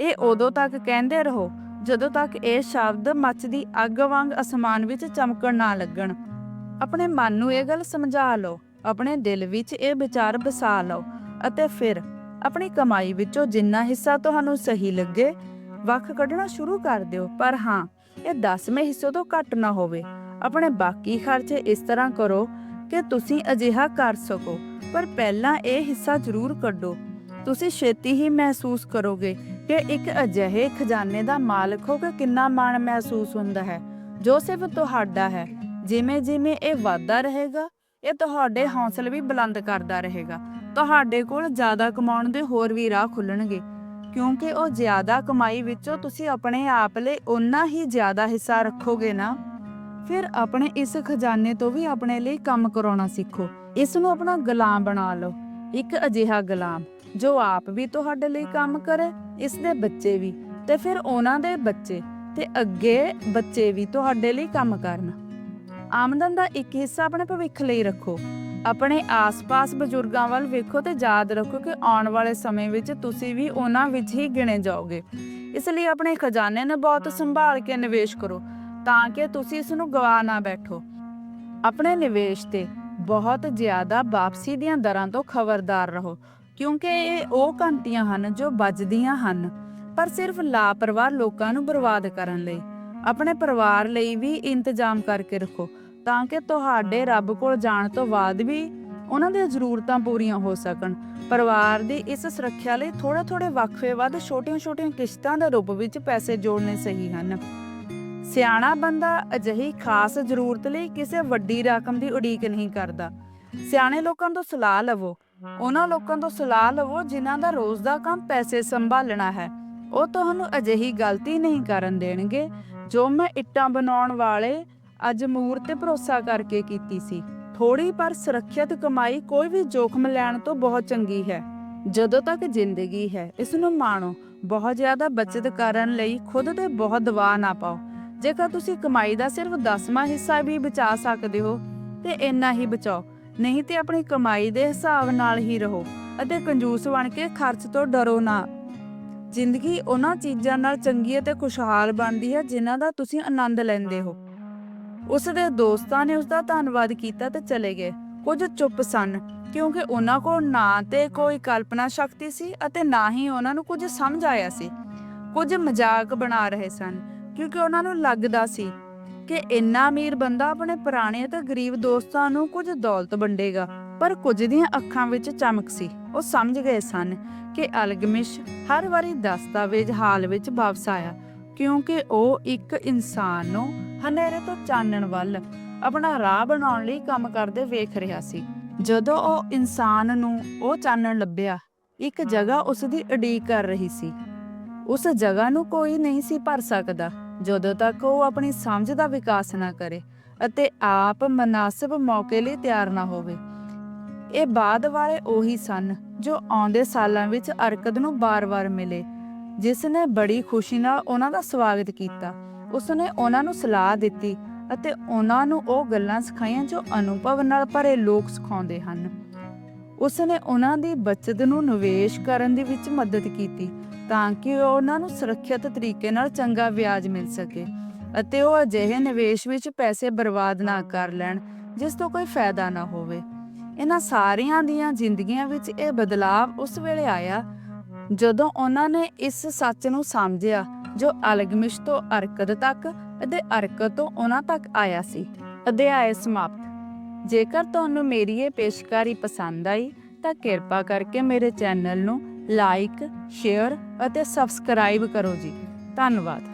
ਇਹ ਉਦੋਂ ਤੱਕ ਕਹਿੰਦੇ ਰਹੋ ਜਦੋਂ ਤੱਕ ਇਹ ਸ਼ਬਦ ਮੱਚਦੀ ਅੱਗ ਵਾਂਗ ਅਸਮਾਨ ਵਿੱਚ ਚਮਕਣ ਨਾ ਲੱਗਣ। ਆਪਣੇ ਮਨ ਨੂੰ ਇਹ ਗੱਲ ਸਮਝਾ ਲਓ, ਆਪਣੇ ਦਿਲ ਵਿੱਚ ਇਹ ਵਿਚਾਰ ਵਸਾ ਲਓ ਅਤੇ ਫਿਰ ਆਪਣੀ ਕਮਾਈ ਵਿੱਚੋਂ ਜਿੰਨਾ ਹਿੱਸਾ ਤੁਹਾਨੂੰ ਸਹੀ ਲੱਗੇ, ਵੱਖ ਕੱਢਣਾ ਸ਼ੁਰੂ ਕਰ ਦਿਓ। ਪਰ ਹਾਂ, ਇਹ 10ਵੇਂ ਹਿੱਸੇ ਤੋਂ ਘੱਟ ਨਾ ਹੋਵੇ। ਆਪਣੇ ਬਾਕੀ ਖਰਚੇ ਇਸ ਤਰ੍ਹਾਂ ਕਰੋ ਕਿ ਤੁਸੀਂ ਅਜਿਹਾ ਕਰ ਸਕੋ, ਪਰ ਪਹਿਲਾਂ ਇਹ ਹਿੱਸਾ ਜ਼ਰੂਰ ਕੱਢੋ। ਤੁਸੀਂ ਛੇਤੀ ਹੀ ਮਹਿਸੂਸ ਕਰੋਗੇ ਕਿ ਇੱਕ ਅਜਿਹੇ ਖਜ਼ਾਨੇ ਦਾ ਮਾਲਕ ਹੋ ਕੇ ਕਿੰਨਾ ਮਾਣ ਮਹਿਸੂਸ ਹੁੰਦਾ ਹੈ, ਜੋ ਸਿਰਫ ਤੁਹਾਡਾ ਹੈ। ਜਿਵੇਂ ਜਿਵੇਂ ਇਹ ਵਾਧਾ ਰਹੇਗਾ, ਇਹ ਤੁਹਾਡੇ ਹੌਸਲੇ ਵੀ ਬੁਲੰਦ ਕਰਦਾ ਰਹੇਗਾ। ਤੁਹਾਡੇ ਕੋਲ ਜ਼ਿਆਦਾ ਕਮਾਉਣ ਦੇ ਹੋਰ ਵੀ ਰਾਹ ਖੁੱਲਣਗੇ, ਕਿਉਂਕਿ ਉਹ ਜ਼ਿਆਦਾ ਕਮਾਈ ਵਿੱਚੋਂ ਤੁਸੀਂ ਆਪਣੇ ਆਪ ਲਈ ਉਨਾ ਹੀ ਜ਼ਿਆਦਾ ਹਿੱਸਾ ਰੱਖੋਗੇ ਨਾ। ਫਿਰ ਆਪਣੇ ਇਸ ਖਜ਼ਾਨੇ ਤੋਂ ਵੀ ਆਪਣੇ ਲਈ ਕੰਮ ਕਰਾਉਣਾ ਸਿੱਖੋ। ਇਸ ਨੂੰ ਆਪਣਾ ਗੁਲਾਮ ਬਣਾ ਲਓ। ਇੱਕ ਅਜਿਹਾ ਗੁਲਾਮ ਜੋ ਆਪ ਵੀ ਤੁਹਾਡੇ ਲਈ ਕੰਮ ਕਰੇ ਇਸ ਦੇ ਬੱਚੇ ਵੀ ਤੇ ਫਿਰ ਉਹਨਾਂ ਦੇ ਬੱਚੇ ਤੇ ਅੱਗੇ ਬੱਚੇ ਵੀ ਤੁਹਾਡੇ ਲਈ ਕੰਮ ਕਰਨ। ਆਮਦਨ ਦਾ ਇੱਕ ਹਿੱਸਾ ਆਪਣੇ ਭਵਿੱਖ ਲਈ ਰੱਖੋ। ਆਪਣੇ ਆਸ-ਪਾਸ ਬਜ਼ੁਰਗਾਂ ਵੱਲ ਵੇਖੋ ਤੇ ਯਾਦ ਰੱਖੋ ਕਿ ਆਉਣ ਵਾਲੇ ਸਮੇਂ ਵਿੱਚ ਤੁਸੀਂ ਵੀ ਉਹਨਾਂ ਵਿੱਚ ਹੀ ਗਿਣੇ ਜਾਓਗੇ। ਇਸ ਲਈ ਆਪਣੇ ਖਜ਼ਾਨੇ ਨੂੰ ਬਹੁਤ ਸੰਭਾਲ ਕੇ ਨਿਵੇਸ਼ ਕਰੋ। ਤਾਂ ਕਿ ਤੁਸੀਂ ਇਸ ਨੂੰ ਗਵਾ ਨਾ ਬੈਠੋ। ਆਪਣੇ ਨਿਵੇਸ਼ ਤੇ ਬਹੁਤ ਜ਼ਿਆਦਾ ਵਾਪਸੀ ਦੀਆਂ ਦਰਾਂ ਤੋਂ ਖਬਰਦਾਰ ਰਹੋ, ਕਿਉਂਕਿ ਇਹ ਉਹ ਘੰਟੀਆਂ ਹਨ ਜੋ ਵੱਜਦੀਆਂ ਹਨ, ਪਰ ਸਿਰਫ ਲਾਪਰਵਾਹ ਲੋਕਾਂ ਨੂੰ ਬਰਬਾਦ ਕਰਨ ਲਈ। ਆਪਣੇ ਪਰਿਵਾਰ ਲਈ ਵੀ ਇੰਤਜ਼ਾਮ ਕਰਕੇ ਰੱਖੋ, ਤਾਂ ਕਿ ਤੁਹਾਡੇ ਰੱਬ ਕੋਲ ਜਾਣ ਤੋਂ ਬਾਅਦ ਵੀ ਉਹਨਾਂ ਦੀਆਂ ਜ਼ਰੂਰਤਾਂ ਪੂਰੀਆਂ ਹੋ ਸਕਣ। ਪਰਿਵਾਰ ਦੀ ਇਸ ਸੁਰੱਖਿਆ ਲਈ ਥੋੜੇ ਥੋੜੇ ਵਕਫੇ ਵੱਧ ਛੋਟੀਆਂ-ਛੋਟੀਆਂ ਕਿਸ਼ਤਾਂ ਦੇ ਰੂਪ ਵਿੱਚ ਪੈਸੇ ਜੋੜਨੇ ਸਹੀ ਹਨ। ਸਿਆਣਾ ਬੰਦਾ ਅਜਿਹੀ ਖਾਸ ਜ਼ਰੂਰਤ ਲਈ ਕਿਸੇ ਵੱਡੀ ਰਕਮ ਦੀ ਉਡੀਕ ਨਹੀਂ ਕਰਦਾ। ਸਿਆਣੇ ਲੋਕਾਂ ਤੋਂ ਸਲਾਹ ਲਵੋ। ਉਹਨਾਂ ਲੋਕਾਂ ਤੋਂ ਸਲਾਹ ਲਵੋ ਜਿਨ੍ਹਾਂ ਦਾ ਰੋਜ਼ ਦਾ ਕੰਮ ਪੈਸੇ ਸੰਭਾਲਣਾ ਹੈ। ਉਹ ਤੁਹਾਨੂੰ ਅਜਿਹੀ ਗਲਤੀ ਨਹੀਂ ਕਰਨ ਦੇਣਗੇ ਜੋ ਮੈਂ ਇੱਟਾਂ ਬਣਾਉਣ ਵਾਲੇ ਅਜਮੂਰ ਤੇ ਭਰੋਸਾ ਕਰਕੇ ਕੀਤੀ ਸੀ। ਥੋੜੀ ਪਰ ਸੁਰੱਖਿਅਤ ਕਮਾਈ ਕੋਈ ਵੀ ਜੋਖਮ ਲੈਣ ਤੋਂ ਬਹੁਤ ਚੰਗੀ ਹੈ। ਜਦੋਂ ਤੱਕ ਜ਼ਿੰਦਗੀ ਹੈ, ਇਸ ਨੂੰ ਮਾਣੋ। ਬਹੁਤ ਜ਼ਿਆਦਾ ਬਚਤ ਕਰਨ ਲਈ ਖੁਦ ਤੇ ਬਹੁਤ ਦਬਾਅ ਨਾ ਪਾਓ। ਜੇਕਰ ਤੁਸੀਂ ਕਮਾਈ ਦਾ ਸਿਰਫ 10ਵਾਂ ਹਿੱਸਾ ਵੀ ਬਚਾ ਸਕਦੇ ਹੋ, ਤੇ ਇੰਨਾ ਹੀ ਬਚਾਓ। ਨਹੀਂ ਤੇ ਆਪਣੀ ਕਮਾਈ ਦੇ ਹਿਸਾਬ ਨਾਲ ਹੀ ਰਹੋ ਅਤੇ ਕੰਜੂਸ ਬਣ ਕੇ ਖਰਚ ਤੋਂ ਡਰੋ ਨਾ। ਜ਼ਿੰਦਗੀ ਉਹਨਾਂ ਚੀਜ਼ਾਂ ਨਾਲ ਚੰਗੀ ਅਤੇ ਖੁਸ਼ਹਾਲ ਬਣਦੀ ਹੈ ਜਿਨ੍ਹਾਂ ਦਾ ਤੁਸੀਂ ਆਨੰਦ ਲੈਂਦੇ ਹੋ। ਉਸ ਦੇ ਦੋਸਤਾਂ ਨੇ ਉਸ ਦਾ ਧੰਨਵਾਦ ਕੀਤਾ ਤੇ ਚਲੇ ਗਏ। ਕੁਝ ਚੁੱਪ ਸਨ, ਕਿਉਂਕਿ ਉਹਨਾਂ ਕੋਲ ਨਾ ਤੇ ਕੋਈ ਕਲਪਨਾ ਸ਼ਕਤੀ ਸੀ ਅਤੇ ਨਾ ਹੀ ਉਹਨਾਂ ਨੂੰ ਕੁਝ ਸਮਝ ਆਇਆ ਸੀ। ਕੁਝ ਮਜ਼ਾਕ ਬਣਾ ਰਹੇ ਸਨ ਕਿਉਂਕਿ ਉਹਨਾਂ ਨੂੰ ਲੱਗਦਾ ਸੀ ਕਿ ਇੰਨਾ ਅਮੀਰ ਬੰਦਾ ਆਪਣੇ ਪੁਰਾਣੇ ਅਤੇ ਗਰੀਬ ਦੋਸਤਾਂ ਨੂੰ ਕੁਝ ਦੌਲਤ ਵੰਡੇਗਾ। ਪਰ ਕੁਝ ਦੀਆਂ ਅੱਖਾਂ ਵਿੱਚ ਚਮਕ ਸੀ। ਉਹ ਸਮਝ ਗਏ ਸਨ ਕਿ ਅਲਗਮਿਸ਼ ਹਰ ਵਾਰੀ ਦਸਤਾਵੇਜ਼ ਹਾਲ ਵਿੱਚ ਵਾਪਸ ਆਇਆ, ਕਿਉਂਕਿ ਉਹ ਇੱਕ ਇਨਸਾਨ ਨੂੰ ਹਨੇਰੇ ਤੋਂ ਚਾਨਣ ਵੱਲ ਆਪਣਾ ਰਾਹ ਬਣਾਉਣ ਲਈ ਕੰਮ ਕਰਦੇ ਵੇਖ ਰਿਹਾ ਸੀ। ਜਦੋਂ ਉਹ ਇਨਸਾਨ ਨੂੰ ਉਹ ਚਾਨਣ ਲੱਭਿਆ, ਇੱਕ ਜਗ੍ਹਾ ਉਸ ਦੀ ਉਡੀਕ ਕਰ ਰਹੀ ਸੀ। ਉਸ ਜਗ੍ਹਾ ਨੂੰ ਕੋਈ ਨਹੀਂ ਸੀ ਭਰ ਸਕਦਾ। ਜਦੋਂ ਤੱਕ ਉਹ ਆਪਣੀ ਸਮਝ ਦਾ ਵਿਕਾਸ ਨਾ ਕਰੇ ਅਤੇ ਆਪ ਮناسب ਮੌਕੇ ਲਈ ਤਿਆਰ ਨਾ ਹੋਵੇ। ਇਹ ਬਾਅਦ ਵਾਲੇ ਉਹੀ ਸਨ ਜੋ ਆਉਂਦੇ ਸਾਲਾਂ ਵਿੱਚ ਅਰਕਦ ਨੂੰ ਬਾਰ-ਬਾਰ ਮਿਲੇ। ਜਿਸ ਨੇ ਬੜੀ ਖੁਸ਼ੀ ਨਾਲ ਉਹਨਾਂ ਦਾ ਸਵਾਗਤ ਕੀਤਾ ਉਸ ਨੇ ਉਹਨਾਂ ਨੂੰ ਸਲਾਹ ਦਿੱਤੀ ਅਤੇ ਉਹਨਾਂ ਨੂੰ ਉਹ ਗੱਲਾਂ ਸਿਖਾਈਆਂ ਜੋ ਅਨੁਭਵ ਨਾਲ ਭਰੇ ਲੋਕ ਸਿਖਾਉਂਦੇ ਹਨ। ਉਸ ਨੇ ਉਹਨਾਂ ਦੀ ਬਚਤ ਨੂੰ ਨਿਵੇਸ਼ ਕਰਨ ਦੇ ਵਿੱਚ ਮਦਦ ਕੀਤੀ ਤਾਂ ਕਿ ਉਹਨਾਂ ਨੂੰ ਸੁਰੱਖਿਅਤ ਤਰੀਕੇ ਨਾਲ ਚੰਗਾ ਵਿਆਜ ਮਿਲ ਸਕੇ ਅਤੇ ਉਹ ਅਜਿਹੇ ਨਿਵੇਸ਼ ਵਿੱਚ ਪੈਸੇ ਬਰਬਾਦ ਨਾ ਕਰ ਲੈਣ, ਜਿਸ ਤੋਂ ਕੋਈ ਫਾਇਦਾ ਨਾ ਹੋਵੇ। ਇਹਨਾਂ ਸਾਰਿਆਂ ਦੀਆਂ ਜ਼ਿੰਦਗੀਆਂ ਵਿੱਚ ਇਹ ਬਦਲਾਅ ਉਸ ਵੇਲੇ ਆਇਆ ਜਦੋਂ ਉਹਨਾਂ ਨੇ ਇਸ ਸੱਚ ਨੂੰ ਸਮਝਿਆ, ਜੋ ਅਲਗਮਿਸ਼ ਤੋਂ ਅਰਕਦ ਤੱਕ ਅਤੇ ਅਰਕਦ ਤੋਂ ਉਹਨਾਂ ਤੱਕ ਆਇਆ ਸੀ। ਅਧਿਆਇ ਸਮਾਪਤ। ਜੇਕਰ ਤੁਹਾਨੂੰ ਮੇਰੀ ਇਹ ਪੇਸ਼ਕਾਰੀ ਪਸੰਦ ਆਈ, ਤਾਂ ਕਿਰਪਾ ਕਰਕੇ ਮੇਰੇ ਚੈਨਲ ਨੂੰ ਲਾਈਕ ਸ਼ੇਅਰ ਅਤੇ ਸਬਸਕ੍ਰਾਈਬ ਕਰੋ ਜੀ। ਧੰਨਵਾਦ।